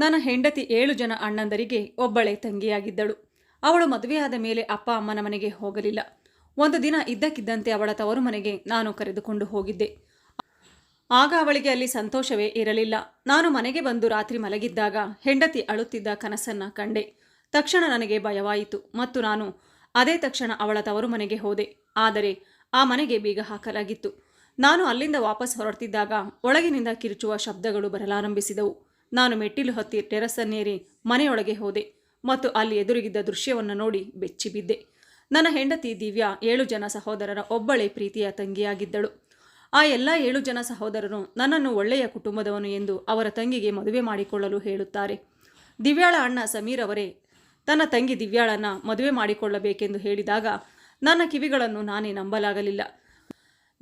ನನ್ನ ಹೆಂಡತಿ ಏಳು ಜನ ಅಣ್ಣಂದರಿಗೆ ಒಬ್ಬಳೆ ತಂಗಿಯಾಗಿದ್ದಳು. ಅವಳು ಮದುವೆಯಾದ ಮೇಲೆ ಅಪ್ಪ ಅಮ್ಮನ ಮನೆಗೆ ಹೋಗಲಿಲ್ಲ. ಒಂದು ದಿನ ಇದ್ದಕ್ಕಿದ್ದಂತೆ ಅವಳ ತವರು ಮನೆಗೆ ನಾನು ಕರೆದುಕೊಂಡು ಹೋಗಿದ್ದೆ. ಆಗ ಅವಳಿಗೆ ಅಲ್ಲಿ ಸಂತೋಷವೇ ಇರಲಿಲ್ಲ. ನಾನು ಮನೆಗೆ ಬಂದು ರಾತ್ರಿ ಮಲಗಿದ್ದಾಗ ಹೆಂಡತಿ ಅಳುತ್ತಿದ್ದ ಕನಸನ್ನ ಕಂಡೆ. ತಕ್ಷಣ ನನಗೆ ಭಯವಾಯಿತು ಮತ್ತು ನಾನು ಅದೇ ತಕ್ಷಣ ಅವಳ ತವರು ಮನೆಗೆ ಹೋದೆ. ಆದರೆ ಆ ಮನೆಗೆ ಬೀಗ ಹಾಕಲಾಗಿತ್ತು. ನಾನು ಅಲ್ಲಿಂದ ವಾಪಸ್ ಹೊರಡ್ತಿದ್ದಾಗ ಒಳಗಿನಿಂದ ಕಿರುಚುವ ಶಬ್ದಗಳು ಬರಲಾರಂಭಿಸಿದವು. ನಾನು ಮೆಟ್ಟಿಲು ಹತ್ತಿ ಟೆರಸನ್ನೇರಿ ಮನೆಯೊಳಗೆ ಹೋದೆ ಮತ್ತು ಅಲ್ಲಿ ಎದುರಿಗಿದ್ದ ದೃಶ್ಯವನ್ನು ನೋಡಿ ಬೆಚ್ಚಿಬಿದ್ದೆ ನನ್ನ ಹೆಂಡತಿ ದಿವ್ಯಾ ಏಳು ಜನ ಸಹೋದರರ ಒಬ್ಬಳೇ ಪ್ರೀತಿಯ ತಂಗಿಯಾಗಿದ್ದಳು. ಆ ಎಲ್ಲ ಏಳು ಜನ ಸಹೋದರರು ನನ್ನನ್ನು ಒಳ್ಳೆಯ ಕುಟುಂಬದವನು ಎಂದು ಅವರ ತಂಗಿಗೆ ಮದುವೆ ಮಾಡಿಕೊಳ್ಳಲು ಹೇಳುತ್ತಾರೆ. ದಿವ್ಯಾಳ ಅಣ್ಣ ಸಮೀರ್ ಅವರೇ, ತನ್ನ ತಂಗಿ ದಿವ್ಯಾಳನ್ನ ಮದುವೆ ಮಾಡಿಕೊಳ್ಳಬೇಕೆಂದು ಹೇಳಿದಾಗ ನನ್ನ ಕಿವಿಗಳನ್ನು ನಾನೇ ನಂಬಲಾಗಲಿಲ್ಲ.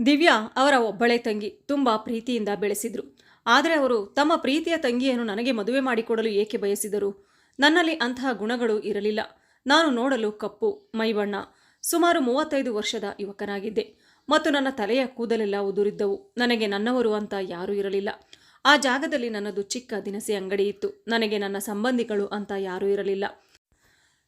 ದಿವ್ಯಾ ಅವರ ಒಬ್ಬಳೇ ತಂಗಿ, ತುಂಬ ಪ್ರೀತಿಯಿಂದ ಬೆಳೆಸಿದ್ರು. ಆದರೆ ಅವರು ತಮ್ಮ ಪ್ರೀತಿಯ ತಂಗಿಯನ್ನು ನನಗೆ ಮದುವೆ ಮಾಡಿಕೊಡಲು ಏಕೆ ಬಯಸಿದರು? ನನ್ನಲ್ಲಿ ಅಂತಹ ಗುಣಗಳು ಇರಲಿಲ್ಲ. ನಾನು ನೋಡಲು ಕಪ್ಪು, ಮೈಬಣ್ಣ, ಸುಮಾರು ಮೂವತ್ತೈದು ವರ್ಷದ ಯುವಕನಾಗಿದ್ದೆ. ಮತ್ತು ನನ್ನ ತಲೆಯ ಕೂದಲೆಲ್ಲ ಉದುರಿದ್ದವು. ನನಗೆ ನನ್ನವರು ಅಂತ ಯಾರೂ ಇರಲಿಲ್ಲ. ಆ ಜಾಗದಲ್ಲಿ ನನ್ನದು ಚಿಕ್ಕ ದಿನಸಿ ಅಂಗಡಿ ಇತ್ತು. ನನಗೆ ನನ್ನ ಸಂಬಂಧಿಗಳು ಅಂತ ಯಾರೂ ಇರಲಿಲ್ಲ.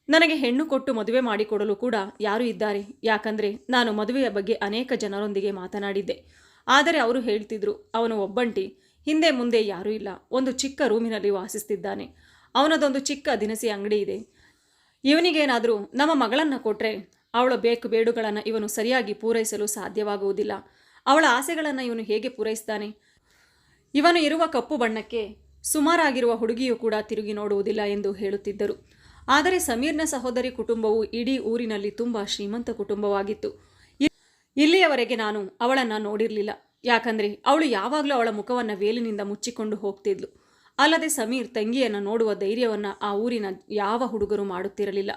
ನನಗೆ ಹೆಣ್ಣು ಕೊಟ್ಟು ಮದುವೆ ಮಾಡಿಕೊಡಲು ಕೂಡ ಯಾರು ಇದ್ದಾರೆ. ಯಾಕಂದರೆ ನಾನು ಮದುವೆಯ ಬಗ್ಗೆ ಅನೇಕ ಜನರೊಂದಿಗೆ ಮಾತನಾಡಿದ್ದೆ. ಆದರೆ ಅವರು ಹೇಳ್ತಿದ್ರು, ಅವನು ಒಬ್ಬಂಟಿ ಹಿಂದೆ ಮುಂದೆ ಯಾರೂ ಇಲ್ಲ. ಒಂದು ಚಿಕ್ಕ ರೂಮಿನಲ್ಲಿ ವಾಸಿಸ್ತಿದ್ದಾನೆ. ಅವನದೊಂದು ಚಿಕ್ಕ ದಿನಸಿ ಅಂಗಡಿ ಇದೆ. ಇವನಿಗೇನಾದರೂ ನಮ್ಮ ಮಗಳನ್ನು ಕೊಟ್ಟರೆ ಅವಳ ಬೇಕು ಬೇಡುಗಳನ್ನು ಇವನು ಸರಿಯಾಗಿ ಪೂರೈಸಲು ಸಾಧ್ಯವಾಗುವುದಿಲ್ಲ. ಅವಳ ಆಸೆಗಳನ್ನು ಇವನು ಹೇಗೆ ಪೂರೈಸ್ತಾನೆ? ಇವನು ಇರುವ ಕಪ್ಪು ಬಣ್ಣಕ್ಕೆ ಸುಮಾರಾಗಿರುವ ಹುಡುಗಿಯು ಕೂಡ ತಿರುಗಿ ನೋಡುವುದಿಲ್ಲ ಎಂದು ಹೇಳುತ್ತಿದ್ದರು. ಆದರೆ ಸಮೀರ್ನ ಸಹೋದರಿ ಕುಟುಂಬವು ಇಡೀ ಊರಿನಲ್ಲಿ ತುಂಬ ಶ್ರೀಮಂತ ಕುಟುಂಬವಾಗಿತ್ತು. ಇಲ್ಲಿಯವರೆಗೆ ನಾನು ಅವಳನ್ನು ನೋಡಿರಲಿಲ್ಲ. ಯಾಕಂದರೆ ಅವಳು ಯಾವಾಗಲೂ ಅವಳ ಮುಖವನ್ನು ವೇಲಿನಿಂದ ಮುಚ್ಚಿಕೊಂಡು ಹೋಗ್ತಿದ್ಲು. ಅಲ್ಲದೆ ಸಮೀರ್ ತಂಗಿಯನ್ನು ನೋಡುವ ಧೈರ್ಯವನ್ನು ಆ ಊರಿನ ಯಾವ ಹುಡುಗರು ಮಾಡುತ್ತಿರಲಿಲ್ಲ.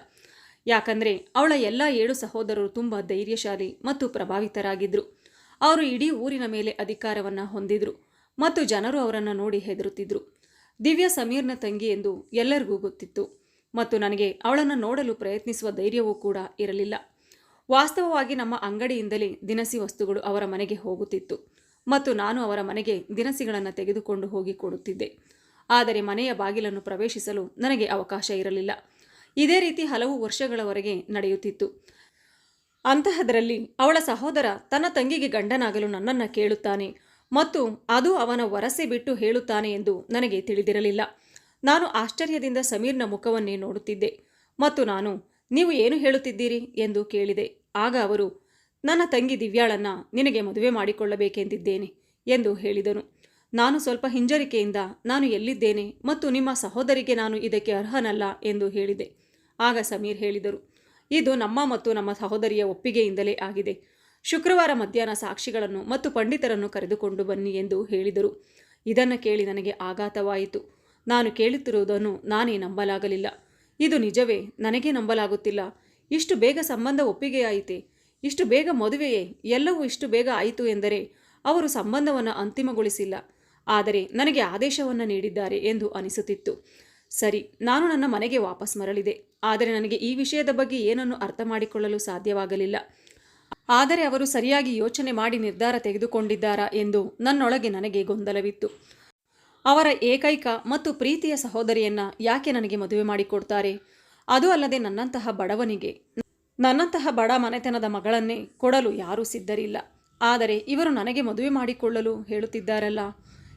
ಯಾಕಂದರೆ ಅವಳ ಎಲ್ಲ ಏಳು ಸಹೋದರರು ತುಂಬ ಧೈರ್ಯಶಾಲಿ ಮತ್ತು ಪ್ರಭಾವಿತರಾಗಿದ್ದರು ಅವರು ಇಡೀ ಊರಿನ ಮೇಲೆ ಅಧಿಕಾರವನ್ನು ಹೊಂದಿದ್ರು ಮತ್ತು ಜನರು ಅವರನ್ನು ನೋಡಿ ಹೆದರುತ್ತಿದ್ದರು ದಿವ್ಯ ಸಮೀರ್ನ ತಂಗಿ ಎಂದು ಎಲ್ಲರಿಗೂ ಗೊತ್ತಿತ್ತು ಮತ್ತು ನನಗೆ ಅವಳನ್ನು ನೋಡಲು ಪ್ರಯತ್ನಿಸುವ ಧೈರ್ಯವೂ ಕೂಡ ಇರಲಿಲ್ಲ. ವಾಸ್ತವವಾಗಿ ನಮ್ಮ ಅಂಗಡಿಯಿಂದಲೇ ದಿನಸಿ ವಸ್ತುಗಳು ಅವರ ಮನೆಗೆ ಹೋಗುತ್ತಿತ್ತು. ಮತ್ತು ನಾನು ಅವರ ಮನೆಗೆ ದಿನಸಿಗಳನ್ನು ತೆಗೆದುಕೊಂಡು ಹೋಗಿ ಕೊಡುತ್ತಿದ್ದೆ. ಆದರೆ ಮನೆಯ ಬಾಗಿಲನ್ನು ಪ್ರವೇಶಿಸಲು ನನಗೆ ಅವಕಾಶ ಇರಲಿಲ್ಲ. ಇದೇ ರೀತಿ ಹಲವು ವರ್ಷಗಳವರೆಗೆ ನಡೆಯುತ್ತಿತ್ತು. ಅಂತಹದರಲ್ಲಿ ಅವಳ ಸಹೋದರ ತನ್ನ ತಂಗಿಗೆ ಗಂಡನಾಗಲು ನನ್ನನ್ನು ಕೇಳುತ್ತಾನೆ ಮತ್ತು ಅದು ಅವನ ವರಸೆ ಬಿಟ್ಟು ಹೇಳುತ್ತಾನೆ ಎಂದು ನನಗೆ ತಿಳಿದಿರಲಿಲ್ಲ. ನಾನು ಆಶ್ಚರ್ಯದಿಂದ ಸಮೀರ್ನ ಮುಖವನ್ನೇ ನೋಡುತ್ತಿದ್ದೆ ಮತ್ತು ನಾನು, ನೀವು ಏನು ಹೇಳುತ್ತಿದ್ದೀರಿ? ಎಂದು ಕೇಳಿದೆ. ಆಗ ಅವರು ನನ್ನ ತಂಗಿ ದಿವ್ಯಾಳನ್ನ ನಿನಗೆ ಮದುವೆ ಮಾಡಿಕೊಳ್ಳಬೇಕೆಂದಿದ್ದೇನೆ ಎಂದು ಹೇಳಿದನು. ನಾನು ಸ್ವಲ್ಪ ಹಿಂಜರಿಕೆಯಿಂದ ನಾನು ಎಲ್ಲಿದ್ದೇನೆ ಮತ್ತು ನಿಮ್ಮ ಸಹೋದರಿಗೆ ನಾನು ಇದಕ್ಕೆ ಅರ್ಹನಲ್ಲ ಎಂದು ಹೇಳಿದೆ. ಆಗ ಸಮೀರ್ ಹೇಳಿದರು, ಇದು ನಮ್ಮ ಮತ್ತು ನಮ್ಮ ಸಹೋದರಿಯ ಒಪ್ಪಿಗೆಯಿಂದಲೇ ಆಗಿದೆ. ಶುಕ್ರವಾರ ಮಧ್ಯಾಹ್ನ ಸಾಕ್ಷಿಗಳನ್ನು ಮತ್ತು ಪಂಡಿತರನ್ನು ಕರೆದುಕೊಂಡು ಬನ್ನಿ ಎಂದು ಹೇಳಿದರು. ಇದನ್ನು ಕೇಳಿ ನನಗೆ ಆಘಾತವಾಯಿತು. ನಾನು ಕೇಳುತ್ತಿರುವುದನ್ನು ನಾನೇ ನಂಬಲಾಗಲಿಲ್ಲ. ಇದು ನಿಜವೇ? ನನಗೆ ನಂಬಲಾಗುತ್ತಿಲ್ಲ. ಇಷ್ಟು ಬೇಗ ಸಂಬಂಧ ಒಪ್ಪಿಗೆಯಾಯಿತೆ? ಇಷ್ಟು ಬೇಗ ಮದುವೆಯೇ? ಎಲ್ಲವೂ ಇಷ್ಟು ಬೇಗ ಆಯಿತು ಎಂದರೆ ಅವರು ಸಂಬಂಧವನ್ನು ಅಂತಿಮಗೊಳಿಸಿಲ್ಲ. ಆದರೆ ನನಗೆ ಆದೇಶವನ್ನು ನೀಡಿದ್ದಾರೆ ಎಂದು ಅನಿಸುತ್ತಿತ್ತು. ಸರಿ, ನಾನು ನನ್ನ ಮನೆಗೆ ವಾಪಸ್ ಮರಳಿದೆ. ಆದರೆ ನನಗೆ ಈ ವಿಷಯದ ಬಗ್ಗೆ ಏನನ್ನು ಅರ್ಥ ಮಾಡಿಕೊಳ್ಳಲು ಸಾಧ್ಯವಾಗಲಿಲ್ಲ. ಆದರೆ ಅವರು ಸರಿಯಾಗಿ ಯೋಚನೆ ಮಾಡಿ ನಿರ್ಧಾರ ತೆಗೆದುಕೊಂಡಿದ್ದಾರಾ ಎಂದು ನನ್ನೊಳಗೆ ನನಗೆ ಗೊಂದಲವಿತ್ತು. ಅವರ ಏಕೈಕ ಮತ್ತು ಪ್ರೀತಿಯ ಸಹೋದರಿಯನ್ನ ಯಾಕೆ ನನಗೆ ಮದುವೆ ಮಾಡಿಕೊಡ್ತಾರೆ? ಅದು ಅಲ್ಲದೆ ನನ್ನಂತಹ ಬಡವನಿಗೆ ನನ್ನಂತಹ ಬಡ ಮನೆತನದ ಮಗಳನ್ನೇ ಕೊಡಲು ಯಾರೂ ಸಿದ್ಧರಿಲ್ಲ. ಆದರೆ ಇವರು ನನಗೆ ಮದುವೆ ಮಾಡಿಕೊಳ್ಳಲು ಹೇಳುತ್ತಿದ್ದಾರಲ್ಲ.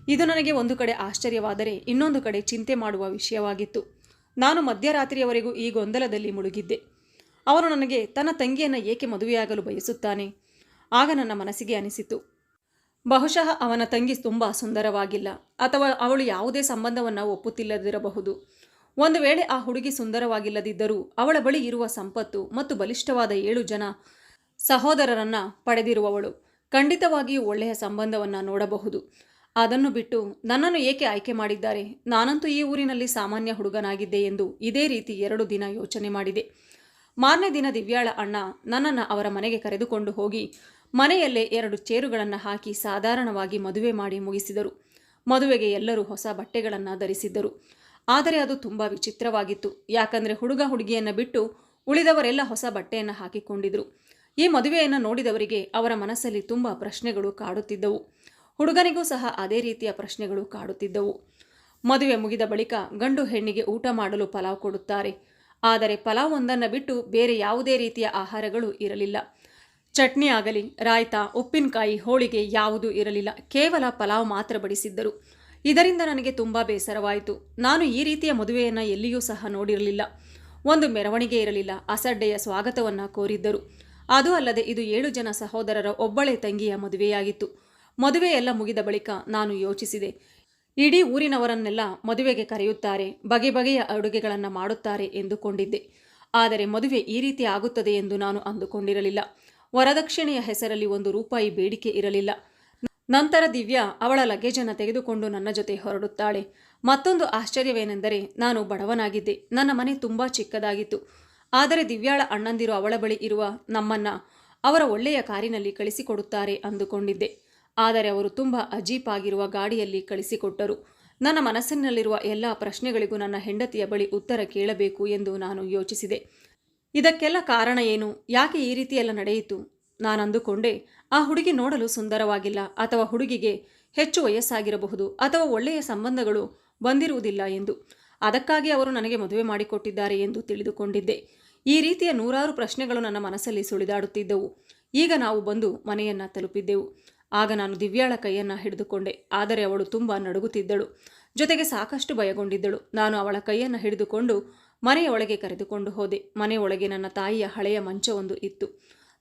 ಇದು ನನಗೆ ಒಂದು ಕಡೆ ಆಶ್ಚರ್ಯವಾದರೆ ಇನ್ನೊಂದು ಕಡೆ ಚಿಂತೆ ಮಾಡುವ ವಿಷಯವಾಗಿತ್ತು. ನಾನು ಮಧ್ಯರಾತ್ರಿಯವರೆಗೂ ಈ ಗೊಂದಲದಲ್ಲಿ ಮುಳುಗಿದ್ದೆ. ಅವನು ನನಗೆ, ತನ್ನ ತಂಗಿಯನ್ನು ಏಕೆ ಮದುವೆಯಾಗಲು ಬಯಸುತ್ತಾನೆ? ಆಗ ನನ್ನ ಮನಸ್ಸಿಗೆ ಅನಿಸಿತು. ಬಹುಶಃ ಅವನ ತಂಗಿ ತುಂಬ ಸುಂದರವಾಗಿಲ್ಲ, ಅಥವಾ ಅವಳು ಯಾವುದೇ ಸಂಬಂಧವನ್ನು ಒಪ್ಪುತ್ತಿಲ್ಲದಿರಬಹುದು. ಒಂದು ವೇಳೆ ಆ ಹುಡುಗಿ ಸುಂದರವಾಗಿಲ್ಲದಿದ್ದರೂ ಅವಳ ಬಳಿ ಇರುವ ಸಂಪತ್ತು ಮತ್ತು ಬಲಿಷ್ಠವಾದ ಏಳು ಜನ ಸಹೋದರರನ್ನ ಪಡೆದಿರುವವಳು. ಖಂಡಿತವಾಗಿಯೂ ಒಳ್ಳೆಯ ಸಂಬಂಧವನ್ನು ನೋಡಬಹುದು. ಅದನ್ನು ಬಿಟ್ಟು ನನ್ನನ್ನು ಏಕೆ ಆಯ್ಕೆ ಮಾಡಿದ್ದಾರೆ? ನಾನಂತೂ ಈ ಊರಿನಲ್ಲಿ ಸಾಮಾನ್ಯ ಹುಡುಗನಾಗಿದ್ದೆ ಎಂದು ಇದೇ ರೀತಿ ಎರಡು ದಿನ ಯೋಚನೆ ಮಾಡಿದೆ. ಮಾರನೇ ದಿನ ದಿವ್ಯಾಳ ಅಣ್ಣ ನನ್ನನ್ನು ಅವರ ಮನೆಗೆ ಕರೆದುಕೊಂಡು ಹೋಗಿ ಮನೆಯಲ್ಲೇ ಎರಡು ಚೇರುಗಳನ್ನು ಹಾಕಿ ಸಾಧಾರಣವಾಗಿ ಮದುವೆ ಮಾಡಿ ಮುಗಿಸಿದರು. ಮದುವೆಗೆ ಎಲ್ಲರೂ ಹೊಸ ಬಟ್ಟೆಗಳನ್ನು ಧರಿಸಿದ್ದರು. ಆದರೆ ಅದು ತುಂಬ ವಿಚಿತ್ರವಾಗಿತ್ತು. ಯಾಕಂದರೆ ಹುಡುಗ ಹುಡುಗಿಯನ್ನು ಬಿಟ್ಟು ಉಳಿದವರೆಲ್ಲ ಹೊಸ ಬಟ್ಟೆಯನ್ನು ಹಾಕಿಕೊಂಡಿದ್ರು. ಈ ಮದುವೆಯನ್ನು ನೋಡಿದವರಿಗೆ ಅವರ ಮನಸ್ಸಲ್ಲಿ ತುಂಬ ಪ್ರಶ್ನೆಗಳು ಕಾಡುತ್ತಿದ್ದವು. ಹುಡುಗನಿಗೂ ಸಹ ಅದೇ ರೀತಿಯ ಪ್ರಶ್ನೆಗಳು ಕಾಡುತ್ತಿದ್ದವು. ಮದುವೆ ಮುಗಿದ ಬಳಿಕ ಗಂಡು ಹೆಣ್ಣಿಗೆ ಊಟ ಮಾಡಲು ಪಲಾವ್ ಕೊಡುತ್ತಾರೆ. ಆದರೆ ಪಲಾವ್ ಒಂದನ್ನು ಬಿಟ್ಟು ಬೇರೆ ಯಾವುದೇ ರೀತಿಯ ಆಹಾರಗಳು ಇರಲಿಲ್ಲ. ಚಟ್ನಿ ಆಗಲಿ, ರಾಯ್ತಾ, ಉಪ್ಪಿನಕಾಯಿ, ಹೋಳಿಗೆ ಯಾವುದೂ ಇರಲಿಲ್ಲ. ಕೇವಲ ಪಲಾವ್ ಮಾತ್ರ ಬಡಿಸಿದ್ದರು. ಇದರಿಂದ ನನಗೆ ತುಂಬ ಬೇಸರವಾಯಿತು. ನಾನು ಈ ರೀತಿಯ ಮದುವೆಯನ್ನು ಎಲ್ಲಿಯೂ ಸಹ ನೋಡಿರಲಿಲ್ಲ. ಒಂದು ಮೆರವಣಿಗೆ ಇರಲಿಲ್ಲ. ಅಸಡ್ಡೆಯ ಸ್ವಾಗತವನ್ನು ಕೋರಿದ್ದರು. ಅದು ಅಲ್ಲದೆ ಇದು ಏಳು ಜನ ಸಹೋದರರ ಒಬ್ಬಳೆ ತಂಗಿಯ ಮದುವೆಯಾಗಿತ್ತು. ಮದುವೆ ಮುಗಿದ ಬಳಿಕ ನಾನು ಯೋಚಿಸಿದೆ. ಇಡೀ ಊರಿನವರನ್ನೆಲ್ಲ ಮದುವೆಗೆ ಕರೆಯುತ್ತಾರೆ, ಬಗೆ ಬಗೆಯ ಅಡುಗೆಗಳನ್ನು ಮಾಡುತ್ತಾರೆ ಎಂದುಕೊಂಡಿದ್ದೆ. ಆದರೆ ಮದುವೆ ಈ ರೀತಿ ಆಗುತ್ತದೆ ಎಂದು ನಾನು ಅಂದುಕೊಂಡಿರಲಿಲ್ಲ. ವರದಕ್ಷಿಣೆಯ ಹೆಸರಲ್ಲಿ ಒಂದು ರೂಪಾಯಿ ಬೇಡಿಕೆ ಇರಲಿಲ್ಲ. ನಂತರ ದಿವ್ಯಾ ಅವಳ ಲಗೇಜನ್ನು ತೆಗೆದುಕೊಂಡು ನನ್ನ ಜೊತೆ ಹೊರಡುತ್ತಾಳೆ. ಮತ್ತೊಂದು ಆಶ್ಚರ್ಯವೇನೆಂದರೆ, ನಾನು ಬಡವನಾಗಿದ್ದೆ. ನನ್ನ ಮನೆ ತುಂಬ ಚಿಕ್ಕದಾಗಿತ್ತು. ಆದರೆ ದಿವ್ಯಾಳ ಅಣ್ಣಂದಿರು ಅವಳ ಬಳಿ ಇರುವ ನಮ್ಮನ್ನ ಅವರ ಒಳ್ಳೆಯ ಕಾರಿನಲ್ಲಿ ಕಳಿಸಿಕೊಡುತ್ತಾರೆ ಅಂದುಕೊಂಡಿದ್ದೆ. ಆದರೆ ಅವರು ತುಂಬ ಅಜೀಪ್ ಆಗಿರುವ ಗಾಡಿಯಲ್ಲಿ ಕಳಿಸಿಕೊಟ್ಟರು. ನನ್ನ ಮನಸ್ಸಿನಲ್ಲಿರುವ ಎಲ್ಲ ಪ್ರಶ್ನೆಗಳಿಗೂ ನನ್ನ ಹೆಂಡತಿಯ ಬಳಿ ಉತ್ತರ ಕೇಳಬೇಕು ಎಂದು ನಾನು ಯೋಚಿಸಿದೆ. ಇದಕ್ಕೆಲ್ಲ ಕಾರಣ ಏನು? ಯಾಕೆ ಈ ರೀತಿಯೆಲ್ಲ ನಡೆಯಿತು? ನಾನು ಅಂದುಕೊಂಡೆ ಆ ಹುಡುಗಿ ನೋಡಲು ಸುಂದರವಾಗಿಲ್ಲ ಅಥವಾ ಹುಡುಗಿಗೆ ಹೆಚ್ಚು ವಯಸ್ಸಾಗಿರಬಹುದು ಅಥವಾ ಒಳ್ಳೆಯ ಸಂಬಂಧಗಳು ಬಂದಿರುವುದಿಲ್ಲ ಎಂದು. ಅದಕ್ಕಾಗಿ ಅವರು ನನಗೆ ಮದುವೆ ಮಾಡಿಕೊಟ್ಟಿದ್ದಾರೆ ಎಂದು ತಿಳಿದುಕೊಂಡಿದ್ದೆ. ಈ ರೀತಿಯ ನೂರಾರು ಪ್ರಶ್ನೆಗಳು ನನ್ನ ಮನಸ್ಸಲ್ಲಿ ಸುಳಿದಾಡುತ್ತಿದ್ದವು. ಈಗ ನಾವು ಬಂದು ಮನೆಯನ್ನು ತಲುಪಿದ್ದೆವು. ಆಗ ನಾನು ದಿವ್ಯಾಳ ಕೈಯನ್ನು ಹಿಡಿದುಕೊಂಡೆ, ಆದರೆ ಅವಳು ತುಂಬ ನಡುಗುತ್ತಿದ್ದಳು. ಜೊತೆಗೆ ಸಾಕಷ್ಟು ಭಯಗೊಂಡಿದ್ದಳು. ನಾನು ಅವಳ ಕೈಯನ್ನು ಹಿಡಿದುಕೊಂಡು ಮನೆಯ ಒಳಗೆ ಕರೆದುಕೊಂಡು ಹೋದೆ. ಮನೆಯೊಳಗೆ ನನ್ನ ತಾಯಿಯ ಹಳೆಯ ಮಂಚವೊಂದು ಇತ್ತು.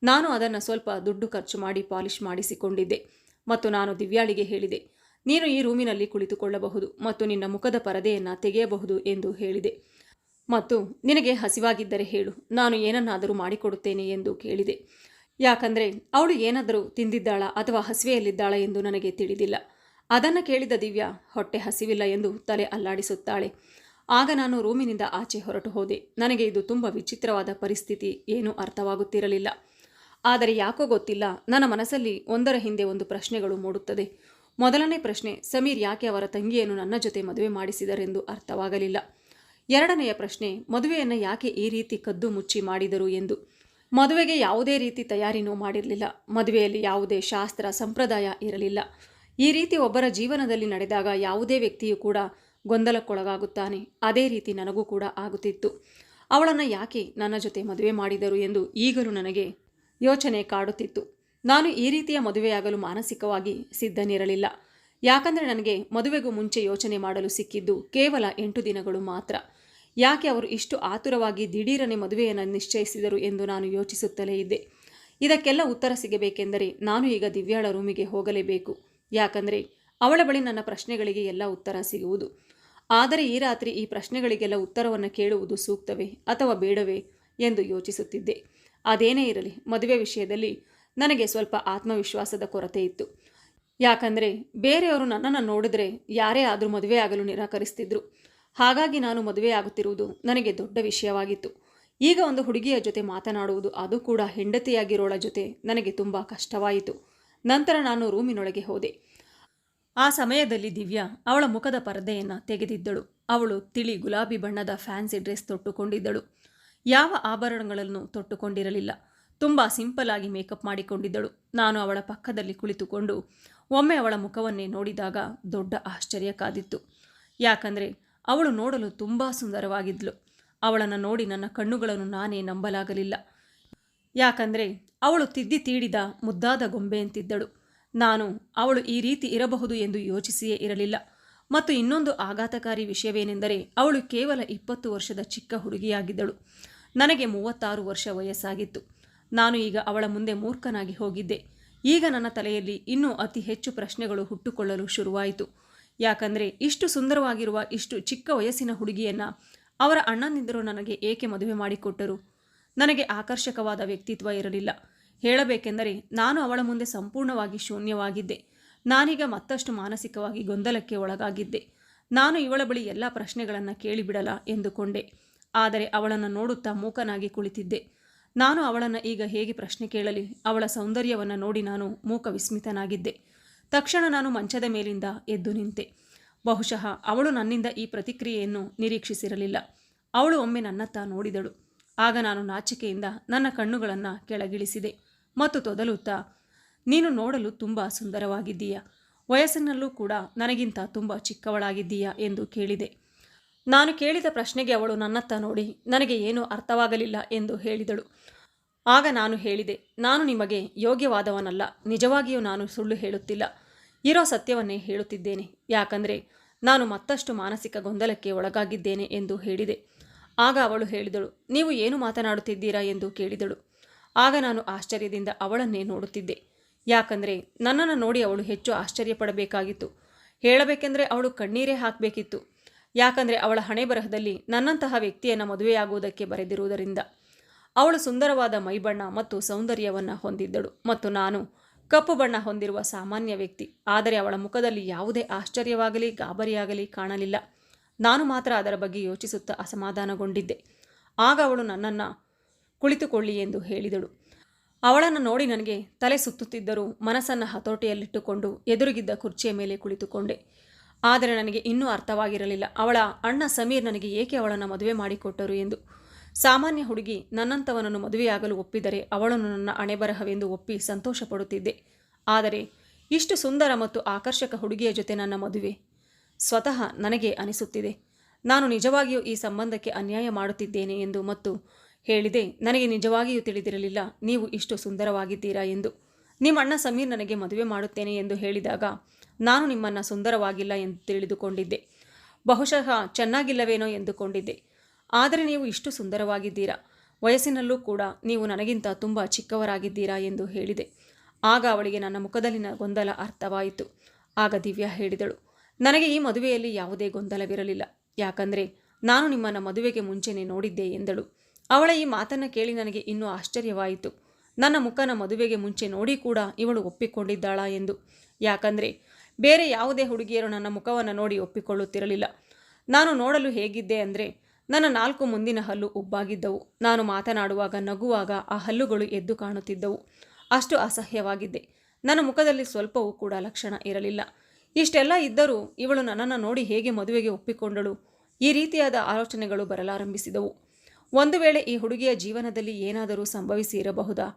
ನಾನು ಅದನ್ನು ಸ್ವಲ್ಪ ದುಡ್ಡು ಖರ್ಚು ಮಾಡಿ ಪಾಲಿಷ್ ಮಾಡಿಸಿಕೊಂಡಿದ್ದೆ. ಮತ್ತು ನಾನು ದಿವ್ಯಾಳಿಗೆ ಹೇಳಿದೆ, ನೀನು ಈ ರೂಮಿನಲ್ಲಿ ಕುಳಿತುಕೊಳ್ಳಬಹುದು ಮತ್ತು ನಿನ್ನ ಮುಖದ ಪರದೆಯನ್ನು ತೆಗೆಯಬಹುದು ಎಂದು ಹೇಳಿದೆ. ಮತ್ತು ನಿನಗೆ ಹಸಿವಾಗಿದ್ದರೆ ಹೇಳು, ನಾನು ಏನನ್ನಾದರೂ ಮಾಡಿಕೊಡುತ್ತೇನೆ ಎಂದು ಕೇಳಿದೆ. ಯಾಕಂದರೆ ಅವಳು ಏನಾದರೂ ತಿಂದಿದ್ದಾಳ ಅಥವಾ ಹಸಿವೆಯಲ್ಲಿದ್ದಾಳ ಎಂದು ನನಗೆ ತಿಳಿದಿಲ್ಲ. ಅದನ್ನು ಕೇಳಿದ ದಿವ್ಯಾ, ಹೊಟ್ಟೆ ಹಸಿವಿಲ್ಲ ಎಂದು ತಲೆ ಅಲ್ಲಾಡಿಸುತ್ತಾಳೆ. ಆಗ ನಾನು ರೂಮಿನಿಂದ ಆಚೆ ಹೊರಟು ಹೋದೆ. ನನಗೆ ಇದು ತುಂಬ ವಿಚಿತ್ರವಾದ ಪರಿಸ್ಥಿತಿ, ಏನೂ ಅರ್ಥವಾಗುತ್ತಿರಲಿಲ್ಲ. ಆದರೆ ಯಾಕೋ ಗೊತ್ತಿಲ್ಲ. ನನ್ನ ಮನಸ್ಸಲ್ಲಿ ಒಂದರ ಹಿಂದೆ ಒಂದು ಪ್ರಶ್ನೆಗಳು ಮೂಡುತ್ತದೆ. ಮೊದಲನೇ ಪ್ರಶ್ನೆ, ಸಮೀರ್ ಯಾಕೆ ಅವರ ತಂಗಿಯನ್ನು ನನ್ನ ಜೊತೆ ಮದುವೆ ಮಾಡಿಸಿದರೆಂದು ಅರ್ಥವಾಗಲಿಲ್ಲ. ಎರಡನೆಯ ಪ್ರಶ್ನೆ, ಮದುವೆಯನ್ನು ಯಾಕೆ ಈ ರೀತಿ ಕದ್ದು ಮುಚ್ಚಿ ಮಾಡಿದರು ಎಂದು. ಮದುವೆಗೆ ಯಾವುದೇ ರೀತಿ ತಯಾರಿನೂ ಮಾಡಿರಲಿಲ್ಲ. ಮದುವೆಯಲ್ಲಿ ಯಾವುದೇ ಶಾಸ್ತ್ರ, ಸಂಪ್ರದಾಯ ಇರಲಿಲ್ಲ. ಈ ರೀತಿ ಒಬ್ಬರ ಜೀವನದಲ್ಲಿ ನಡೆದಾಗ ಯಾವುದೇ ವ್ಯಕ್ತಿಯು ಕೂಡ ಗೊಂದಲಕ್ಕೊಳಗಾಗುತ್ತಾನೆ. ಅದೇ ರೀತಿ ನನಗೂ ಕೂಡ ಆಗುತ್ತಿತ್ತು. ಅವಳನ್ನು ಯಾಕೆ ನನ್ನ ಜೊತೆ ಮದುವೆ ಮಾಡಿದರು ಎಂದು ಈಗಲೂ ನನಗೆ ಯೋಚನೆ ಕಾಡುತ್ತಿತ್ತು. ನಾನು ಈ ರೀತಿಯ ಮದುವೆಯಾಗಲು ಮಾನಸಿಕವಾಗಿ ಸಿದ್ಧನಿರಲಿಲ್ಲ. ಯಾಕಂದರೆ ನನಗೆ ಮದುವೆಗೂ ಮುಂಚೆ ಯೋಚನೆ ಮಾಡಲು ಸಿಕ್ಕಿದ್ದು ಕೇವಲ ಎಂಟು ದಿನಗಳು ಮಾತ್ರ. ಯಾಕೆ ಅವರು ಇಷ್ಟು ಆತುರವಾಗಿ ದಿಢೀರನೆ ಮದುವೆಯನ್ನು ನಿಶ್ಚಯಿಸಿದರು ಎಂದು ನಾನು ಯೋಚಿಸುತ್ತಲೇ ಇದ್ದೆ. ಇದಕ್ಕೆಲ್ಲ ಉತ್ತರ ಸಿಗಬೇಕೆಂದರೆ ನಾನು ಈಗ ದಿವ್ಯಾಳ ರೂಮಿಗೆ ಹೋಗಲೇಬೇಕು. ಯಾಕಂದರೆ ಅವಳ ಬಳಿ ನನ್ನ ಪ್ರಶ್ನೆಗಳಿಗೆ ಎಲ್ಲ ಉತ್ತರ ಸಿಗುವುದು. ಆದರೆ ಈ ರಾತ್ರಿ ಈ ಪ್ರಶ್ನೆಗಳಿಗೆಲ್ಲ ಉತ್ತರವನ್ನು ಕೇಳುವುದು ಸೂಕ್ತವೇ ಅಥವಾ ಬೇಡವೇ ಎಂದು ಯೋಚಿಸುತ್ತಿದ್ದೆ. ಅದೇನೇ ಇರಲಿ, ಮದುವೆ ವಿಷಯದಲ್ಲಿ ನನಗೆ ಸ್ವಲ್ಪ ಆತ್ಮವಿಶ್ವಾಸದ ಕೊರತೆ ಇತ್ತು. ಯಾಕಂದರೆ ಬೇರೆಯವರು ನನ್ನನ್ನು ನೋಡಿದ್ರೆ ಯಾರೇ ಆದರೂ ಮದುವೆ ಆಗಲು ನಿರಾಕರಿಸ್ತಿದ್ರು. ಹಾಗಾಗಿ ನಾನು ಮದುವೆ ಆಗುತ್ತಿರುವುದು ನನಗೆ ದೊಡ್ಡ ವಿಷಯವಾಗಿತ್ತು. ಈಗ ಒಂದು ಹುಡುಗಿಯ ಜೊತೆ ಮಾತನಾಡುವುದು ಅದು ಕೂಡ ಹೆಂಡತಿಯಾಗಿರೋಳ ಜೊತೆ ನನಗೆ ತುಂಬ ಕಷ್ಟವಾಯಿತು. ನಂತರ ನಾನು ರೂಮಿನೊಳಗೆ ಹೋದೆ. ಆ ಸಮಯದಲ್ಲಿ ದಿವ್ಯಾ ಅವಳ ಮುಖದ ಪರದೆಯನ್ನು ತೆಗೆದಿದ್ದಳು. ಅವಳು ತಿಳಿ ಗುಲಾಬಿ ಬಣ್ಣದ ಫ್ಯಾನ್ಸಿ ಡ್ರೆಸ್ ತೊಟ್ಟುಕೊಂಡಿದ್ದಳು. ಯಾವ ಆಭರಣಗಳನ್ನು ತೊಟ್ಟುಕೊಂಡಿರಲಿಲ್ಲ. ತುಂಬ ಸಿಂಪಲ್ ಆಗಿ ಮೇಕಪ್ ಮಾಡಿಕೊಂಡಿದ್ದಳು. ನಾನು ಅವಳ ಪಕ್ಕದಲ್ಲಿ ಕುಳಿತುಕೊಂಡು ಒಮ್ಮೆ ಅವಳ ಮುಖವನ್ನೇ ನೋಡಿದಾಗ ದೊಡ್ಡ ಆಶ್ಚರ್ಯ ಕಾದಿತ್ತು. ಯಾಕಂದರೆ ಅವಳು ನೋಡಲು ತುಂಬ ಸುಂದರವಾಗಿದ್ಲು. ಅವಳನ್ನು ನೋಡಿ ನನ್ನ ಕಣ್ಣುಗಳನ್ನು ನಾನೇ ನಂಬಲಾಗಲಿಲ್ಲ. ಯಾಕಂದರೆ ಅವಳು ತಿದ್ದಿ ತೀಡಿದ ಮುದ್ದಾದ ಗೊಂಬೆಯಂತಿದ್ದಳು ನಾನು ಅವಳು ಈ ರೀತಿ ಇರಬಹುದು ಎಂದು ಯೋಚಿಸಿಯೇ ಇರಲಿಲ್ಲ. ಮತ್ತು ಇನ್ನೊಂದು ಆಘಾತಕಾರಿ ವಿಷಯವೇನೆಂದರೆ ಅವಳು ಕೇವಲ ಇಪ್ಪತ್ತು ವರ್ಷದ ಚಿಕ್ಕ ಹುಡುಗಿಯಾಗಿದ್ದಳು. ನನಗೆ ಮೂವತ್ತಾರು ವರ್ಷ ವಯಸ್ಸಾಗಿತ್ತು. ನಾನು ಈಗ ಅವಳ ಮುಂದೆ ಮೂರ್ಖನಾಗಿ ಹೋಗಿದ್ದೆ. ಈಗ ನನ್ನ ತಲೆಯಲ್ಲಿ ಇನ್ನೂ ಅತಿ ಹೆಚ್ಚು ಪ್ರಶ್ನೆಗಳು ಹುಟ್ಟುಕೊಳ್ಳಲು ಶುರುವಾಯಿತು. ಯಾಕಂದರೆ ಇಷ್ಟು ಸುಂದರವಾಗಿರುವ ಇಷ್ಟು ಚಿಕ್ಕ ವಯಸ್ಸಿನ ಹುಡುಗಿಯನ್ನು ಅವರ ಅಣ್ಣನಿಂದರು ನನಗೆ ಏಕೆ ಮದುವೆ ಮಾಡಿಕೊಟ್ಟರು? ನನಗೆ ಆಕರ್ಷಕವಾದ ವ್ಯಕ್ತಿತ್ವ ಇರಲಿಲ್ಲ. ಹೇಳಬೇಕೆಂದರೆ ನಾನು ಅವಳ ಮುಂದೆ ಸಂಪೂರ್ಣವಾಗಿ ಶೂನ್ಯವಾಗಿದ್ದೆ. ನಾನೀಗ ಮತ್ತಷ್ಟು ಮಾನಸಿಕವಾಗಿ ಗೊಂದಲಕ್ಕೆ ಒಳಗಾಗಿದ್ದೆ. ನಾನು ಇವಳ ಬಳಿ ಎಲ್ಲ ಪ್ರಶ್ನೆಗಳನ್ನು ಕೇಳಿಬಿಡಲ ಎಂದುಕೊಂಡೆ. ಆದರೆ ಅವಳನ್ನು ನೋಡುತ್ತಾ ಮೂಕನಾಗಿ ಕುಳಿತಿದ್ದೆ. ನಾನು ಅವಳನ್ನು ಈಗ ಹೇಗೆ ಪ್ರಶ್ನೆ ಕೇಳಲಿ? ಅವಳ ಸೌಂದರ್ಯವನ್ನು ನೋಡಿ ನಾನು ಮೂಕ ವಿಸ್ಮಿತನಾಗಿದ್ದೆ ತಕ್ಷಣ ನಾನು ಮಂಚದ ಮೇಲಿಂದ ಎದ್ದು ನಿಂತೆ. ಬಹುಶಃ ಅವಳು ನನ್ನಿಂದ ಈ ಪ್ರತಿಕ್ರಿಯೆಯನ್ನು ನಿರೀಕ್ಷಿಸಿರಲಿಲ್ಲ. ಅವಳು ಒಮ್ಮೆ ನನ್ನತ್ತ ನೋಡಿದಳು. ಆಗ ನಾನು ನಾಚಿಕೆಯಿಂದ ನನ್ನ ಕಣ್ಣುಗಳನ್ನು ಕೆಳಗಿಳಿಸಿದೆ ಮತ್ತು ತೊದಲುತ್ತಾ, ನೀನು ನೋಡಲು ತುಂಬ ಸುಂದರವಾಗಿದ್ದೀಯ? ವಯಸ್ಸಿನಲ್ಲೂ ಕೂಡ ನನಗಿಂತ ತುಂಬ ಚಿಕ್ಕವಳಾಗಿದ್ದೀಯಾ ಎಂದು ಕೇಳಿದೆ. ನಾನು ಕೇಳಿದ ಪ್ರಶ್ನೆಗೆ ಅವಳು ನನ್ನತ್ತ ನೋಡಿ, ನನಗೆ ಏನೂ ಅರ್ಥವಾಗಲಿಲ್ಲ ಎಂದು ಹೇಳಿದಳು. ಆಗ ನಾನು ಹೇಳಿದೆ, ನಾನು ನಿಮಗೆ ಯೋಗ್ಯವಾದವನಲ್ಲ, ನಿಜವಾಗಿಯೂ ನಾನು ಸುಳ್ಳು ಹೇಳುತ್ತಿಲ್ಲ. ಇರೋ ಸತ್ಯವನ್ನೇ ಹೇಳುತ್ತಿದ್ದೇನೆ, ಯಾಕಂದರೆ ನಾನು ಮತ್ತಷ್ಟು ಮಾನಸಿಕ ಗೊಂದಲಕ್ಕೆ ಒಳಗಾಗಿದ್ದೇನೆ ಎಂದು ಹೇಳಿದೆ. ಆಗ ಅವಳು ಹೇಳಿದಳು, ನೀವು ಏನು ಮಾತನಾಡುತ್ತಿದ್ದೀರಾ ಎಂದು ಕೇಳಿದಳು. ಆಗ ನಾನು ಆಶ್ಚರ್ಯದಿಂದ ಅವಳನ್ನೇ ನೋಡುತ್ತಿದ್ದೆ. ಯಾಕಂದರೆ ನನ್ನನ್ನು ನೋಡಿ ಅವಳು ಹೆಚ್ಚು ಆಶ್ಚರ್ಯಪಡಬೇಕಾಗಿತ್ತು. ಹೇಳಬೇಕೆಂದರೆ ಅವಳು ಕಣ್ಣೀರೇ ಹಾಕಬೇಕಿತ್ತು. ಯಾಕಂದರೆ ಅವಳ ಹಣೆ ಬರಹದಲ್ಲಿ ನನ್ನಂತಹ ವ್ಯಕ್ತಿಯನ್ನು ಮದುವೆಯಾಗುವುದಕ್ಕೆ ಬರೆದಿರುವುದರಿಂದ. ಅವಳು ಸುಂದರವಾದ ಮೈಬಣ್ಣ ಮತ್ತು ಸೌಂದರ್ಯವನ್ನು ಹೊಂದಿದ್ದಳು ಮತ್ತು ನಾನು ಕಪ್ಪು ಬಣ್ಣ ಹೊಂದಿರುವ ಸಾಮಾನ್ಯ ವ್ಯಕ್ತಿ. ಆದರೆ ಅವಳ ಮುಖದಲ್ಲಿ ಯಾವುದೇ ಆಶ್ಚರ್ಯವಾಗಲಿ, ಗಾಬರಿಯಾಗಲಿ ಕಾಣಲಿಲ್ಲ. ನಾನು ಮಾತ್ರ ಅದರ ಬಗ್ಗೆ ಯೋಚಿಸುತ್ತಾ ಅಸಮಾಧಾನಗೊಂಡಿದ್ದೆ. ಆಗ ಅವಳು ನನ್ನನ್ನು ಕುಳಿತುಕೊಳ್ಳಿ ಎಂದು ಹೇಳಿದಳು. ಅವಳನ್ನು ನೋಡಿ ನನಗೆ ತಲೆ ಸುತ್ತುತ್ತಿದ್ದರೂ ಮನಸ್ಸನ್ನು ಹತೋಟಿಯಲ್ಲಿಟ್ಟುಕೊಂಡು ಎದುರುಗಿದ್ದ ಕುರ್ಚಿಯ ಮೇಲೆ ಕುಳಿತುಕೊಂಡೆ. ಆದರೆ ನನಗೆ ಇನ್ನೂ ಅರ್ಥವಾಗಿರಲಿಲ್ಲ. ಅವಳ ಅಣ್ಣ ಸಮೀರ್ ನನಗೆ ಏಕೆ ಅವಳನ್ನು ಮದುವೆ ಮಾಡಿಕೊಟ್ಟರು ಎಂದು. ಸಾಮಾನ್ಯ ಹುಡುಗಿ ನನ್ನಂಥವನನ್ನು ಮದುವೆಯಾಗಲು ಒಪ್ಪಿದರೆ ಅವಳನ್ನು ನನ್ನ ಅಣೆಬರಹವೆಂದು ಒಪ್ಪಿ ಸಂತೋಷಪಡುತ್ತಿದ್ದೆ. ಆದರೆ ಇಷ್ಟು ಸುಂದರ ಮತ್ತು ಆಕರ್ಷಕ ಹುಡುಗಿಯ ಜೊತೆ ನನ್ನ ಮದುವೆ ಸ್ವತಃ ನನಗೆ ಅನಿಸುತ್ತಿದೆ. ನಾನು ನಿಜವಾಗಿಯೂ ಈ ಸಂಬಂಧಕ್ಕೆ ಅನ್ಯಾಯ ಮಾಡುತ್ತಿದ್ದೇನೆ ಎಂದು ಮತ್ತು ಹೇಳಿದೆ, ನನಗೆ ನಿಜವಾಗಿಯೂ ತಿಳಿದಿರಲಿಲ್ಲ, ನೀವು ಇಷ್ಟು ಸುಂದರವಾಗಿದ್ದೀರಾ ಎಂದು. ನಿಮ್ಮ ಅಣ್ಣ ಸಮೀರ್ ನನಗೆ ಮದುವೆ ಮಾಡುತ್ತೇನೆ ಎಂದು ಹೇಳಿದಾಗ ನಾನು ನಿಮ್ಮನ್ನು ಸುಂದರವಾಗಿಲ್ಲ ಎಂದು ತಿಳಿದುಕೊಂಡಿದ್ದೆ. ಬಹುಶಃ ಚೆನ್ನಾಗಿಲ್ಲವೇನೋ ಎಂದುಕೊಂಡಿದ್ದೆ. ಆದರೆ ನೀವು ಇಷ್ಟು ಸುಂದರವಾಗಿದ್ದೀರಾ? ವಯಸ್ಸಿನಲ್ಲೂ ಕೂಡ ನೀವು ನನಗಿಂತ ತುಂಬ ಚಿಕ್ಕವರಾಗಿದ್ದೀರಾ ಎಂದು ಹೇಳಿದೆ. ಆಗ ಅವಳಿಗೆ ನನ್ನ ಮುಖದಲ್ಲಿನ ಗೊಂದಲ ಅರ್ಥವಾಯಿತು. ಆಗ ದಿವ್ಯಾ ಹೇಳಿದಳು, ನನಗೆ ಈ ಮದುವೆಯಲ್ಲಿ ಯಾವುದೇ ಗೊಂದಲವಿರಲಿಲ್ಲ. ಯಾಕಂದರೆ ನಾನು ನಿಮ್ಮನ್ನು ಮದುವೆಗೆ ಮುಂಚೆನೆ ನೋಡಿದ್ದೆ ಎಂದಳು. ಅವಳ ಈ ಮಾತನ್ನು ಕೇಳಿ ನನಗೆ ಇನ್ನೂ ಆಶ್ಚರ್ಯವಾಯಿತು. ನನ್ನ ಮುಖನ ಮದುವೆಗೆ ಮುಂಚೆ ನೋಡಿ ಕೂಡ ಇವಳು ಒಪ್ಪಿಕೊಂಡಿದ್ದಾಳಾ ಎಂದು. ಯಾಕಂದರೆ ಬೇರೆ ಯಾವುದೇ ಹುಡುಗಿಯರು ನನ್ನ ಮುಖವನ್ನು ನೋಡಿ ಒಪ್ಪಿಕೊಳ್ಳುತ್ತಿರಲಿಲ್ಲ. ನಾನು ನೋಡಲು ಹೇಗಿದ್ದೆ ಅಂದರೆ, ನನ್ನ ನಾಲ್ಕು ಮುಂದಿನ ಹಲ್ಲು ಉಬ್ಬಾಗಿದ್ದವು. ನಾನು ಮಾತನಾಡುವಾಗ, ನಗುವಾಗ ಆ ಹಲ್ಲುಗಳು ಎದ್ದು ಕಾಣುತ್ತಿದ್ದವು. ಅಷ್ಟು ಅಸಹ್ಯವಾಗಿದ್ದೆ. ನನ್ನ ಮುಖದಲ್ಲಿ ಸ್ವಲ್ಪವೂ ಕೂಡ ಲಕ್ಷಣ ಇರಲಿಲ್ಲ. ಇಷ್ಟೆಲ್ಲ ಇದ್ದರೂ ಇವಳು ನನ್ನನ್ನು ನೋಡಿ ಹೇಗೆ ಮದುವೆಗೆ ಒಪ್ಪಿಕೊಂಡಳು? ಈ ರೀತಿಯಾದ ಆಲೋಚನೆಗಳು ಬರಲಾರಂಭಿಸಿದವು. ಒಂದು ವೇಳೆ ಈ ಹುಡುಗಿಯ ಜೀವನದಲ್ಲಿ ಏನಾದರೂ ಸಂಭವಿಸಿ ಇರಬಹುದಾ?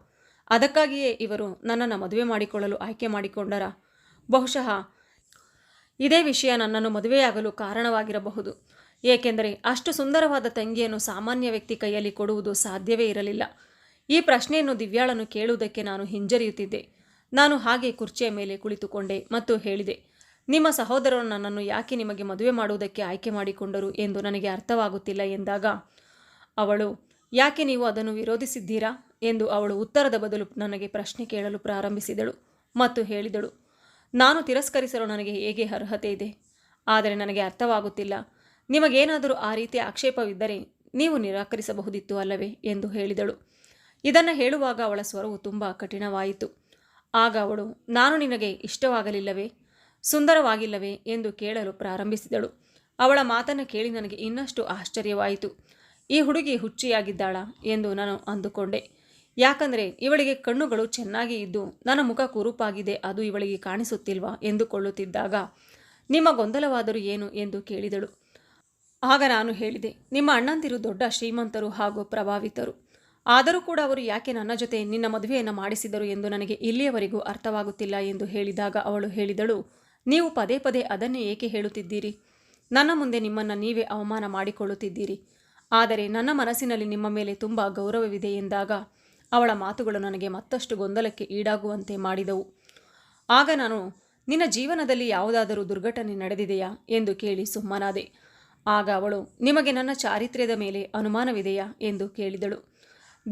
ಅದಕ್ಕಾಗಿಯೇ ಇವರು ನನ್ನನ್ನು ಮದುವೆ ಮಾಡಿಕೊಳ್ಳಲು ಆಯ್ಕೆ ಮಾಡಿಕೊಂಡರ? ಬಹುಶಃ ಇದೇ ವಿಷಯ ನನ್ನನ್ನು ಮದುವೆಯಾಗಲು ಕಾರಣವಾಗಿರಬಹುದು. ಏಕೆಂದರೆ ಅಷ್ಟು ಸುಂದರವಾದ ತಂಗಿಯನ್ನು ಸಾಮಾನ್ಯ ವ್ಯಕ್ತಿ ಕೈಯಲ್ಲಿ ಕೊಡುವುದು ಸಾಧ್ಯವೇ ಇರಲಿಲ್ಲ. ಈ ಪ್ರಶ್ನೆಯನ್ನು ದಿವ್ಯಾಳನ್ನು ಕೇಳುವುದಕ್ಕೆ ನಾನು ಹಿಂಜರಿಯುತ್ತಿದ್ದೆ. ನಾನು ಹಾಗೆ ಕುರ್ಚಿಯ ಮೇಲೆ ಕುಳಿತುಕೊಂಡೆ ಮತ್ತು ಹೇಳಿದೆ, ನಿಮ್ಮ ಸಹೋದರರು ನನ್ನನ್ನು ಯಾಕೆ ನಿಮಗೆ ಮದುವೆ ಮಾಡುವುದಕ್ಕೆ ಆಯ್ಕೆ ಮಾಡಿಕೊಂಡರು ಎಂದು ನನಗೆ ಅರ್ಥವಾಗುತ್ತಿಲ್ಲ ಎಂದಾಗ, ಅವಳು, ಯಾಕೆ ನೀವು ಅದನ್ನು ವಿರೋಧಿಸಿದ್ದೀರಾ ಎಂದು ಅವಳು ಉತ್ತರದ ಬದಲು ನನಗೆ ಪ್ರಶ್ನೆ ಕೇಳಲು ಪ್ರಾರಂಭಿಸಿದಳು ಮತ್ತು ಹೇಳಿದಳು. ನಾನು ತಿರಸ್ಕರಿಸಲು ನನಗೆ ಹೇಗೆ ಅರ್ಹತೆ ಇದೆ? ಆದರೆ ನನಗೆ ಅರ್ಥವಾಗುತ್ತಿಲ್ಲ. ನಿಮಗೇನಾದರೂ ಆ ರೀತಿಯ ಆಕ್ಷೇಪವಿದ್ದರೆ ನೀವು ನಿರಾಕರಿಸಬಹುದಿತ್ತು ಅಲ್ಲವೇ? ಎಂದು ಹೇಳಿದಳು. ಇದನ್ನು ಹೇಳುವಾಗ ಅವಳ ಸ್ವರವು ತುಂಬ ಕಠಿಣವಾಯಿತು. ಆಗ ಅವಳು, ನಾನು ನಿನಗೆ ಇಷ್ಟವಾಗಲಿಲ್ಲವೇ? ಸುಂದರವಾಗಿಲ್ಲವೇ? ಎಂದು ಕೇಳಲು ಪ್ರಾರಂಭಿಸಿದಳು. ಅವಳ ಮಾತನ್ನು ಕೇಳಿ ನನಗೆ ಇನ್ನಷ್ಟು ಆಶ್ಚರ್ಯವಾಯಿತು. ಈ ಹುಡುಗಿ ಹುಚ್ಚಿಯಾಗಿದ್ದಾಳ? ಎಂದು ನಾನು ಅಂದುಕೊಂಡೆ. ಯಾಕಂದರೆ ಇವಳಿಗೆ ಕಣ್ಣುಗಳು ಚೆನ್ನಾಗಿ ಇದ್ದು ನನ್ನ ಮುಖ ಕುರುಪಾಗಿದೆ, ಅದು ಇವಳಿಗೆ ಕಾಣಿಸುತ್ತಿಲ್ವಾ ಎಂದುಕೊಳ್ಳುತ್ತಿದ್ದಾಗ, ನಿಮ್ಮ ಗೊಂದಲವಾದರೂ ಏನು ಎಂದು ಕೇಳಿದಳು. ಆಗ ನಾನು ಹೇಳಿದೆ, ನಿಮ್ಮ ಅಣ್ಣಂದಿರು ದೊಡ್ಡ ಶ್ರೀಮಂತರು ಹಾಗೂ ಪ್ರಭಾವಿತರು. ಆದರೂ ಕೂಡ ಅವರು ಯಾಕೆ ನನ್ನ ಜೊತೆ ನಿನ್ನ ಮದುವೆಯನ್ನು ಮಾಡಿಸಿದರು ಎಂದು ನನಗೆ ಇಲ್ಲಿಯವರೆಗೂ ಅರ್ಥವಾಗುತ್ತಿಲ್ಲ ಎಂದು ಹೇಳಿದಾಗ ಅವಳು ಹೇಳಿದಳು, ನೀವು ಪದೇ ಪದೇ ಅದನ್ನೇ ಏಕೆ ಹೇಳುತ್ತಿದ್ದೀರಿ? ನನ್ನ ಮುಂದೆ ನಿಮ್ಮನ್ನು ನೀವೇ ಅವಮಾನ ಮಾಡಿಕೊಳ್ಳುತ್ತಿದ್ದೀರಿ. ಆದರೆ ನನ್ನ ಮನಸ್ಸಿನಲ್ಲಿ ನಿಮ್ಮ ಮೇಲೆ ತುಂಬ ಗೌರವವಿದೆ ಎಂದಾಗ ಅವಳ ಮಾತುಗಳು ನನಗೆ ಮತ್ತಷ್ಟು ಗೊಂದಲಕ್ಕೆ ಈಡಾಗುವಂತೆ ಮಾಡಿದವು. ಆಗ ನಾನು, ನಿನ್ನ ಜೀವನದಲ್ಲಿ ಯಾವುದಾದರೂ ದುರ್ಘಟನೆ ನಡೆದಿದೆಯಾ ಎಂದು ಕೇಳಿ ಸುಮ್ಮನಾದೆ. ಆಗ ಅವಳು, ನಿಮಗೆ ನನ್ನ ಚಾರಿತ್ರ್ಯದ ಮೇಲೆ ಅನುಮಾನವಿದೆಯಾ ಎಂದು ಕೇಳಿದಳು.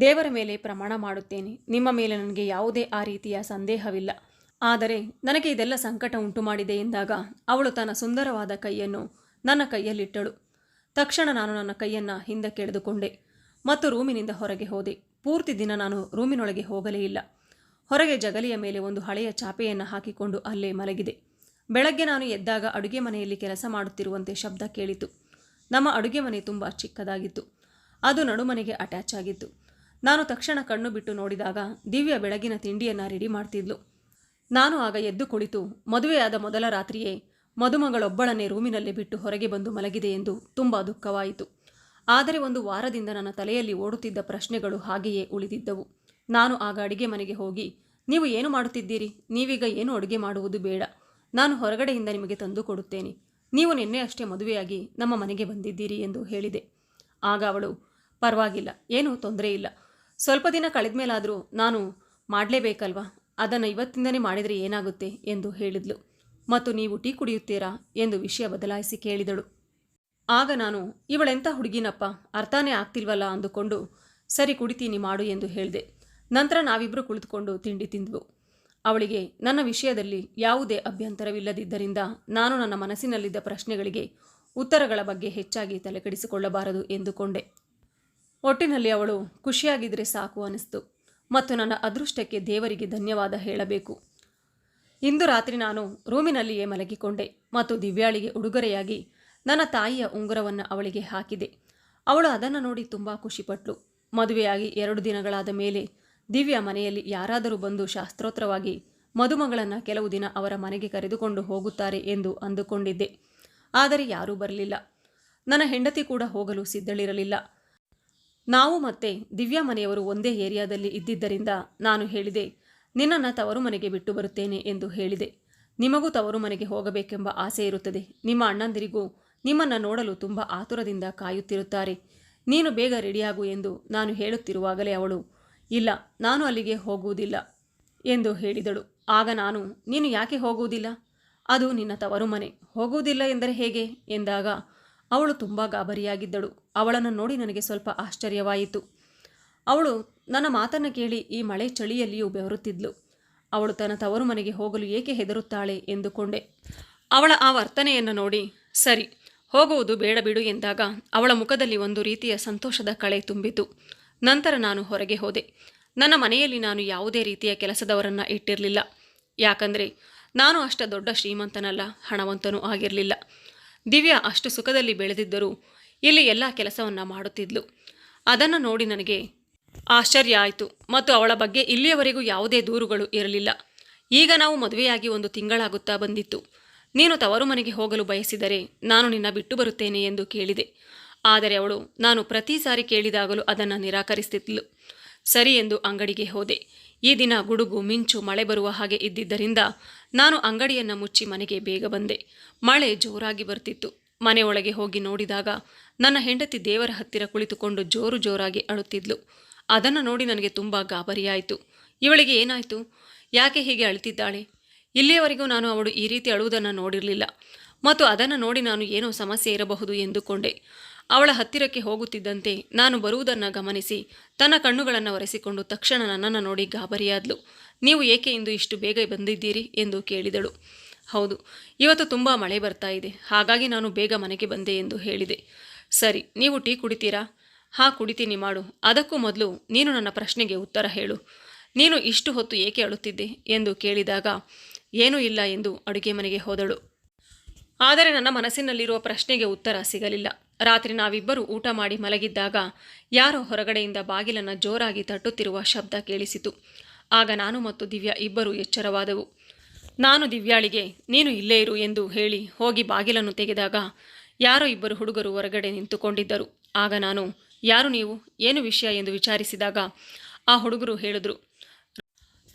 ದೇವರ ಮೇಲೆ ಪ್ರಮಾಣ ಮಾಡುತ್ತೇನೆ. ನಿಮ್ಮ ಮೇಲೆ ನನಗೆ ಯಾವುದೇ ಆ ರೀತಿಯ ಸಂದೇಹವಿಲ್ಲ. ಆದರೆ ನನಗೆ ಇದೆಲ್ಲ ಸಂಕಟ ಉಂಟು ಮಾಡಿದೆ ಎಂದಾಗ ಅವಳು ತನ್ನ ಸುಂದರವಾದ ಕೈಯನ್ನು ನನ್ನ ಕೈಯಲ್ಲಿಟ್ಟಳು. ತಕ್ಷಣ ನಾನು ನನ್ನ ಕೈಯನ್ನು ಹಿಂದಕ್ಕೆ ಎಳೆದುಕೊಂಡೆ ಮತ್ತು ರೂಮಿನಿಂದ ಹೊರಗೆ ಹೋದೆ. ಪೂರ್ತಿ ದಿನ ನಾನು ರೂಮಿನೊಳಗೆ ಹೋಗಲೇ ಇಲ್ಲ. ಹೊರಗೆ ಜಗಲಿಯ ಮೇಲೆ ಒಂದು ಹಳೆಯ ಚಾಪೆಯನ್ನು ಹಾಕಿಕೊಂಡು ಅಲ್ಲೇ ಮಲಗಿದೆ. ಬೆಳಗ್ಗೆ ನಾನು ಎದ್ದಾಗ ಅಡುಗೆ ಮನೆಯಲ್ಲಿ ಕೆಲಸ ಮಾಡುತ್ತಿರುವಂತೆ ಶಬ್ದ ಕೇಳಿತು. ನಮ್ಮ ಅಡುಗೆ ಮನೆ ತುಂಬ ಚಿಕ್ಕದಾಗಿತ್ತು. ಅದು ನಡುಮನೆಗೆ ಅಟ್ಯಾಚ್ ಆಗಿತ್ತು. ನಾನು ತಕ್ಷಣ ಕಣ್ಣು ಬಿಟ್ಟು ನೋಡಿದಾಗ ದಿವ್ಯ ಬೆಳಗಿನ ತಿಂಡಿಯನ್ನು ರೆಡಿ ಮಾಡ್ತಿದ್ಲು. ನಾನು ಆಗ ಎದ್ದು ಕುಳಿತು ಮದುವೆಯಾದ ಮೊದಲ ರಾತ್ರಿಯೇ ಮದುಮಗಳೊಬ್ಬಳನ್ನೇ ರೂಮಿನಲ್ಲಿ ಬಿಟ್ಟು ಹೊರಗೆ ಬಂದು ಮಲಗಿದೆ ಎಂದು ತುಂಬ ದುಃಖವಾಯಿತು. ಆದರೆ ಒಂದು ವಾರದಿಂದ ನನ್ನ ತಲೆಯಲ್ಲಿ ಓಡುತ್ತಿದ್ದ ಪ್ರಶ್ನೆಗಳು ಹಾಗೆಯೇ ಉಳಿದಿದ್ದವು. ನಾನು ಆಗ ಅಡಿಗೆ ಮನೆಗೆ ಹೋಗಿ, ನೀವು ಏನು ಮಾಡುತ್ತಿದ್ದೀರಿ? ನೀವೀಗ ಏನು ಅಡುಗೆ ಮಾಡುವುದು ಬೇಡ. ನಾನು ಹೊರಗಡೆಯಿಂದ ನಿಮಗೆ ತಂದು ಕೊಡುತ್ತೇನೆ. ನೀವು ನಿನ್ನೆ ಅಷ್ಟೇ ಮದುವೆಯಾಗಿ ನಮ್ಮ ಮನೆಗೆ ಬಂದಿದ್ದೀರಿ ಎಂದು ಹೇಳಿದೆ. ಆಗ ಅವಳು, ಪರವಾಗಿಲ್ಲ, ಏನೂ ತೊಂದರೆ ಇಲ್ಲ. ಸ್ವಲ್ಪ ದಿನ ಕಳೆದ ಮೇಲಾದರೂ ನಾನು ಮಾಡಲೇಬೇಕಲ್ವಾ? ಅದನ್ನು ಇವತ್ತಿಂದನೇ ಮಾಡಿದರೆ ಏನಾಗುತ್ತೆ? ಎಂದು ಹೇಳಿದ್ಲು. ಮತ್ತು ನೀವು ಟೀ ಕುಡಿಯುತ್ತೀರಾ? ಎಂದು ವಿಷಯ ಬದಲಾಯಿಸಿ ಕೇಳಿದಳು. ಆಗ ನಾನು, ಇವಳೆಂಥ ಹುಡುಗಿನಪ್ಪ? ಅರ್ಥನೇ ಆಗ್ತಿಲ್ವಲ್ಲ? ಅಂದುಕೊಂಡು, ಸರಿ ಕುಡಿತೀನಿ ಮಾಡು ಎಂದು ಹೇಳಿದೆ. ನಂತರ ನಾವಿಬ್ಬರು ಕುಳಿತುಕೊಂಡು ತಿಂಡಿ ತಿಂದವು. ಅವಳಿಗೆ, ನನ್ನ ವಿಷಯದಲ್ಲಿ ಯಾವುದೇ ಅಭ್ಯಂತರವಿಲ್ಲದಿದ್ದರಿಂದ ನಾನು ನನ್ನ ಮನಸ್ಸಿನಲ್ಲಿದ್ದ ಪ್ರಶ್ನೆಗಳಿಗೆ ಉತ್ತರಗಳ ಬಗ್ಗೆ ಹೆಚ್ಚಾಗಿ ತಲೆಕೆಡಿಸಿಕೊಳ್ಳಬಾರದು ಎಂದುಕೊಂಡೆ. ಒಟ್ಟಿನಲ್ಲಿ ಅವಳು ಖುಷಿಯಾಗಿದ್ದರೆ ಸಾಕು ಅನಿಸ್ತು. ಮತ್ತು ನನ್ನ ಅದೃಷ್ಟಕ್ಕೆ ದೇವರಿಗೆ ಧನ್ಯವಾದ ಹೇಳಬೇಕು ಇಂದು ರಾತ್ರಿ ನಾನು ರೂಮಿನಲ್ಲಿಯೇ ಮಲಗಿಕೊಂಡೆ ಮತ್ತು ದಿವ್ಯಾಳಿಗೆ ಉಡುಗೊರೆಯಾಗಿ ನನ್ನ ತಾಯಿಯ ಉಂಗುರವನ್ನು ಅವಳಿಗೆ ಹಾಕಿದೆ. ಅವಳು ಅದನ್ನು ನೋಡಿ ತುಂಬ ಖುಷಿಪಟ್ಲು. ಮದುವೆಯಾಗಿ ಎರಡು ದಿನಗಳಾದ ಮೇಲೆ ದಿವ್ಯ ಮನೆಯಲ್ಲಿ ಯಾರಾದರೂ ಬಂದು ಶಾಸ್ತ್ರೋತ್ರವಾಗಿ ಮದುಮಗಳನ್ನು ಕೆಲವು ದಿನ ಅವರ ಮನೆಗೆ ಕರೆದುಕೊಂಡು ಹೋಗುತ್ತಾರೆ ಎಂದು ಅಂದುಕೊಂಡಿದ್ದೆ. ಆದರೆ ಯಾರೂ ಬರಲಿಲ್ಲ. ನನ್ನ ಹೆಂಡತಿ ಕೂಡ ಹೋಗಲು ಸಿದ್ಧಳಿರಲಿಲ್ಲ. ನಾವು ಮತ್ತೆ ದಿವ್ಯಾ ಮನೆಯವರು ಒಂದೇ ಏರಿಯಾದಲ್ಲಿ ಇದ್ದಿದ್ದರಿಂದ ನಾನು ಹೇಳಿದೆ, ನಿನ್ನನ್ನು ತವರು ಮನೆಗೆ ಬಿಟ್ಟು ಬರುತ್ತೇನೆ ಎಂದು ಹೇಳಿದೆ. ನಿಮಗೂ ತವರು ಮನೆಗೆ ಹೋಗಬೇಕೆಂಬ ಆಸೆ ಇರುತ್ತದೆ. ನಿಮ್ಮ ಅಣ್ಣಂದಿರಿಗೂ ನಿಮ್ಮನ್ನು ನೋಡಲು ತುಂಬ ಆತುರದಿಂದ ಕಾಯುತ್ತಿರುತ್ತಾರೆ. ನೀನು ಬೇಗ ರೆಡಿಯಾಗು ಎಂದು ನಾನು ಹೇಳುತ್ತಿರುವಾಗಲೇ ಅವಳು, ಇಲ್ಲ, ನಾನು ಅಲ್ಲಿಗೆ ಹೋಗುವುದಿಲ್ಲ ಎಂದು ಹೇಳಿದಳು. ಆಗ ನಾನು, ನೀನು ಯಾಕೆ ಹೋಗುವುದಿಲ್ಲ? ಅದು ನಿನ್ನ ತವರು ಮನೆ ಹೋಗುವುದಿಲ್ಲ ಎಂದರೆ ಹೇಗೆ? ಎಂದಾಗ ಅವಳು ತುಂಬ ಗಾಬರಿಯಾಗಿದ್ದಳು. ಅವಳನ್ನು ನೋಡಿ ನನಗೆ ಸ್ವಲ್ಪ ಆಶ್ಚರ್ಯವಾಯಿತು. ಅವಳು, ನನ್ನ ಮಾತನ್ನು ಕೇಳಿ ಈ ಮಳೆ ಚಳಿಯಲ್ಲಿಯೂ ಬೆವರುತ್ತಿದ್ಲು. ಅವಳು ತನ್ನ ತವರು ಮನೆಗೆ ಹೋಗಲು ಏಕೆ ಹೆದರುತ್ತಾಳೆ? ಎಂದುಕೊಂಡೆ. ಅವಳ ಆ ವರ್ತನೆಯನ್ನು ನೋಡಿ, ಸರಿ ಹೋಗುವುದು ಬೇಡ ಬಿಡು ಎಂದಾಗ ಅವಳ ಮುಖದಲ್ಲಿ ಒಂದು ರೀತಿಯ ಸಂತೋಷದ ಕಳೆ ತುಂಬಿತು. ನಂತರ ನಾನು ಹೊರಗೆ ಹೋದೆ. ನನ್ನ ಮನೆಯಲ್ಲಿ ನಾನು ಯಾವುದೇ ರೀತಿಯ ಕೆಲಸದವರನ್ನು ಇಟ್ಟಿರಲಿಲ್ಲ. ಯಾಕಂದರೆ ನಾನು ಅಷ್ಟ ದೊಡ್ಡ ಶ್ರೀಮಂತನಲ್ಲ, ಹಣವಂತನೂ ಆಗಿರಲಿಲ್ಲ. ದಿವ್ಯಾ ಅಷ್ಟು ಸುಖದಲ್ಲಿ ಬೆಳೆದಿದ್ದರೂ ಇಲ್ಲಿ ಎಲ್ಲ ಕೆಲಸವನ್ನು ಮಾಡುತ್ತಿದ್ಲು. ಅದನ್ನು ನೋಡಿ ನನಗೆ ಆಶ್ಚರ್ಯ ಆಯಿತು ಮತ್ತು ಅವಳ ಬಗ್ಗೆ ಇಲ್ಲಿಯವರೆಗೂ ಯಾವುದೇ ದೂರುಗಳು ಇರಲಿಲ್ಲ. ಈಗ ನಾವು ಮದುವೆಯಾಗಿ ಒಂದು ತಿಂಗಳಾಗುತ್ತಾ ಬಂದಿತ್ತು. ನೀನು ತವರು ಮನೆಗೆ ಹೋಗಲು ಬಯಸಿದರೆ ನಾನು ನಿನ್ನ ಬಿಟ್ಟು ಬರುತ್ತೇನೆ ಎಂದು ಕೇಳಿದೆ. ಆದರೆ ಅವಳು, ನಾನು ಪ್ರತಿ ಸಾರಿ ಕೇಳಿದಾಗಲೂ ಅದನ್ನು ನಿರಾಕರಿಸುತ್ತಿದ್ದಳು ಸರಿ ಎಂದು ಅಂಗಡಿಗೆ ಹೋದೆ. ಈ ದಿನ ಗುಡುಗು, ಮಿಂಚು, ಮಳೆ ಬರುವ ಹಾಗೆ ಇದ್ದಿದ್ದರಿಂದ ನಾನು ಅಂಗಡಿಯನ್ನು ಮುಚ್ಚಿ ಮನೆಗೆ ಬೇಗ ಬಂದೆ. ಮಳೆ ಜೋರಾಗಿ ಬರ್ತಿತ್ತು. ಮನೆಯೊಳಗೆ ಹೋಗಿ ನೋಡಿದಾಗ ನನ್ನ ಹೆಂಡತಿ ದೇವರ ಹತ್ತಿರ ಕುಳಿತುಕೊಂಡು ಜೋರು ಜೋರಾಗಿ ಅಳುತ್ತಿದ್ಲು. ಅದನ್ನು ನೋಡಿ ನನಗೆ ತುಂಬ ಗಾಬರಿಯಾಯಿತು. ಇವಳಿಗೆ ಏನಾಯಿತು? ಯಾಕೆ ಹೀಗೆ ಅಳುತ್ತಿದ್ದಾಳೆ? ಇಲ್ಲಿಯವರೆಗೂ ನಾನು ಅವಳು ಈ ರೀತಿ ಅಳುವುದನ್ನು ನೋಡಿರಲಿಲ್ಲ. ಮತ್ತು ಅದನ್ನು ನೋಡಿ ನಾನು ಏನೋ ಸಮಸ್ಯೆ ಇರಬಹುದು ಎಂದುಕೊಂಡೆ. ಅವಳ ಹತ್ತಿರಕ್ಕೆ ಹೋಗುತ್ತಿದ್ದಂತೆ ನಾನು ಬರುವುದನ್ನು ಗಮನಿಸಿ ತನ್ನ ಕಣ್ಣುಗಳನ್ನು ಒರೆಸಿಕೊಂಡು ತಕ್ಷಣ ನನ್ನನ್ನು ನೋಡಿ ಗಾಬರಿಯಾದ್ಲು. ನೀವು ಏಕೆ ಇಂದು ಇಷ್ಟು ಬೇಗ ಬಂದಿದ್ದೀರಿ? ಎಂದು ಕೇಳಿದಳು. ಹೌದು, ಇವತ್ತು ತುಂಬ ಮಳೆ ಬರ್ತಾ ಇದೆ. ಹಾಗಾಗಿ ನಾನು ಬೇಗ ಮನೆಗೆ ಬಂದೆ ಎಂದು ಹೇಳಿದೆ. ಸರಿ, ನೀವು ಟೀ ಕುಡಿತೀರಾ? ಹಾ, ಕುಡಿತೀನಿ ಮಾಡು. ಅದಕ್ಕೂ ಮೊದಲು ನೀನು ನನ್ನ ಪ್ರಶ್ನೆಗೆ ಉತ್ತರ ಹೇಳು. ನೀನು ಇಷ್ಟು ಹೊತ್ತು ಏಕೆ ಅಳುತ್ತಿದ್ದೆ? ಎಂದು ಕೇಳಿದಾಗ ಏನೂ ಇಲ್ಲ ಎಂದು ಅಡುಗೆ ಮನೆಗೆ ಹೋದಳು. ಆದರೆ ನನ್ನ ಮನಸ್ಸಿನಲ್ಲಿರುವ ಪ್ರಶ್ನೆಗೆ ಉತ್ತರ ಸಿಗಲಿಲ್ಲ. ರಾತ್ರಿ ನಾವಿಬ್ಬರು ಊಟ ಮಾಡಿ ಮಲಗಿದ್ದಾಗ ಯಾರೋ ಹೊರಗಡೆಯಿಂದ ಬಾಗಿಲನ್ನು ಜೋರಾಗಿ ತಟ್ಟುತ್ತಿರುವ ಶಬ್ದ ಕೇಳಿಸಿತು. ಆಗ ನಾನು ಮತ್ತು ದಿವ್ಯಾ ಇಬ್ಬರು ಎಚ್ಚರವಾದವು. ನಾನು ದಿವ್ಯಾಳಿಗೆ, ನೀನು ಇಲ್ಲೇ ಇರು ಎಂದು ಹೇಳಿ ಹೋಗಿ ಬಾಗಿಲನ್ನು ತೆಗೆದಾಗ ಯಾರೋ ಇಬ್ಬರು ಹುಡುಗರು ಹೊರಗಡೆ ನಿಂತುಕೊಂಡಿದ್ದರು. ಆಗ ನಾನು, ಯಾರು ನೀವು, ಏನು ವಿಷಯ ಎಂದು ವಿಚಾರಿಸಿದಾಗ ಆ ಹುಡುಗರು ಹೇಳಿದ್ರು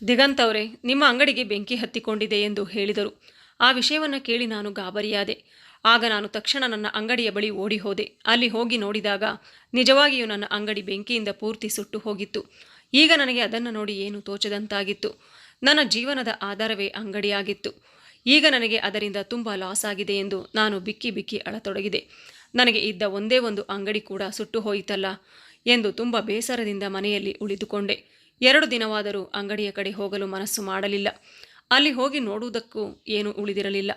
ದಿಗಂತ್ ಅವರೇ, ನಿಮ್ಮ ಅಂಗಡಿಗೆ ಬೆಂಕಿ ಹತ್ತಿಕೊಂಡಿದೆ ಎಂದು ಹೇಳಿದರು. ಆ ವಿಷಯವನ್ನು ಕೇಳಿ ನಾನು ಗಾಬರಿಯಾದೆ. ಆಗ ನಾನು ತಕ್ಷಣ ನನ್ನ ಅಂಗಡಿಯ ಬಳಿ ಓಡಿ ಹೋದೆ. ಅಲ್ಲಿ ಹೋಗಿ ನೋಡಿದಾಗ ನಿಜವಾಗಿಯೂ ನನ್ನ ಅಂಗಡಿ ಬೆಂಕಿಯಿಂದ ಪೂರ್ತಿ ಸುಟ್ಟು ಹೋಗಿತ್ತು. ಈಗ ನನಗೆ ಅದನ್ನು ನೋಡಿ ಏನು ತೋಚದಂತಾಗಿತ್ತು. ನನ್ನ ಜೀವನದ ಆಧಾರವೇ ಅಂಗಡಿಯಾಗಿತ್ತು. ಈಗ ನನಗೆ ಅದರಿಂದ ತುಂಬ ಲಾಸ್ ಆಗಿದೆ ಎಂದು ನಾನು ಬಿಕ್ಕಿ ಬಿಕ್ಕಿ ಅಳತೊಡಗಿದೆ. ನನಗೆ ಇದ್ದ ಒಂದೇ ಒಂದು ಅಂಗಡಿ ಕೂಡ ಸುಟ್ಟು ಹೋಯಿತಲ್ಲ ಎಂದು ತುಂಬ ಬೇಸರದಿಂದ ಮನೆಯಲ್ಲಿ ಉಳಿದುಕೊಂಡೆ. ಎರಡು ದಿನವಾದರೂ ಅಂಗಡಿಯ ಕಡೆ ಹೋಗಲು ಮನಸ್ಸು ಮಾಡಲಿಲ್ಲ. ಅಲ್ಲಿ ಹೋಗಿ ನೋಡುವುದಕ್ಕೂ ಏನೂ ಉಳಿದಿರಲಿಲ್ಲ.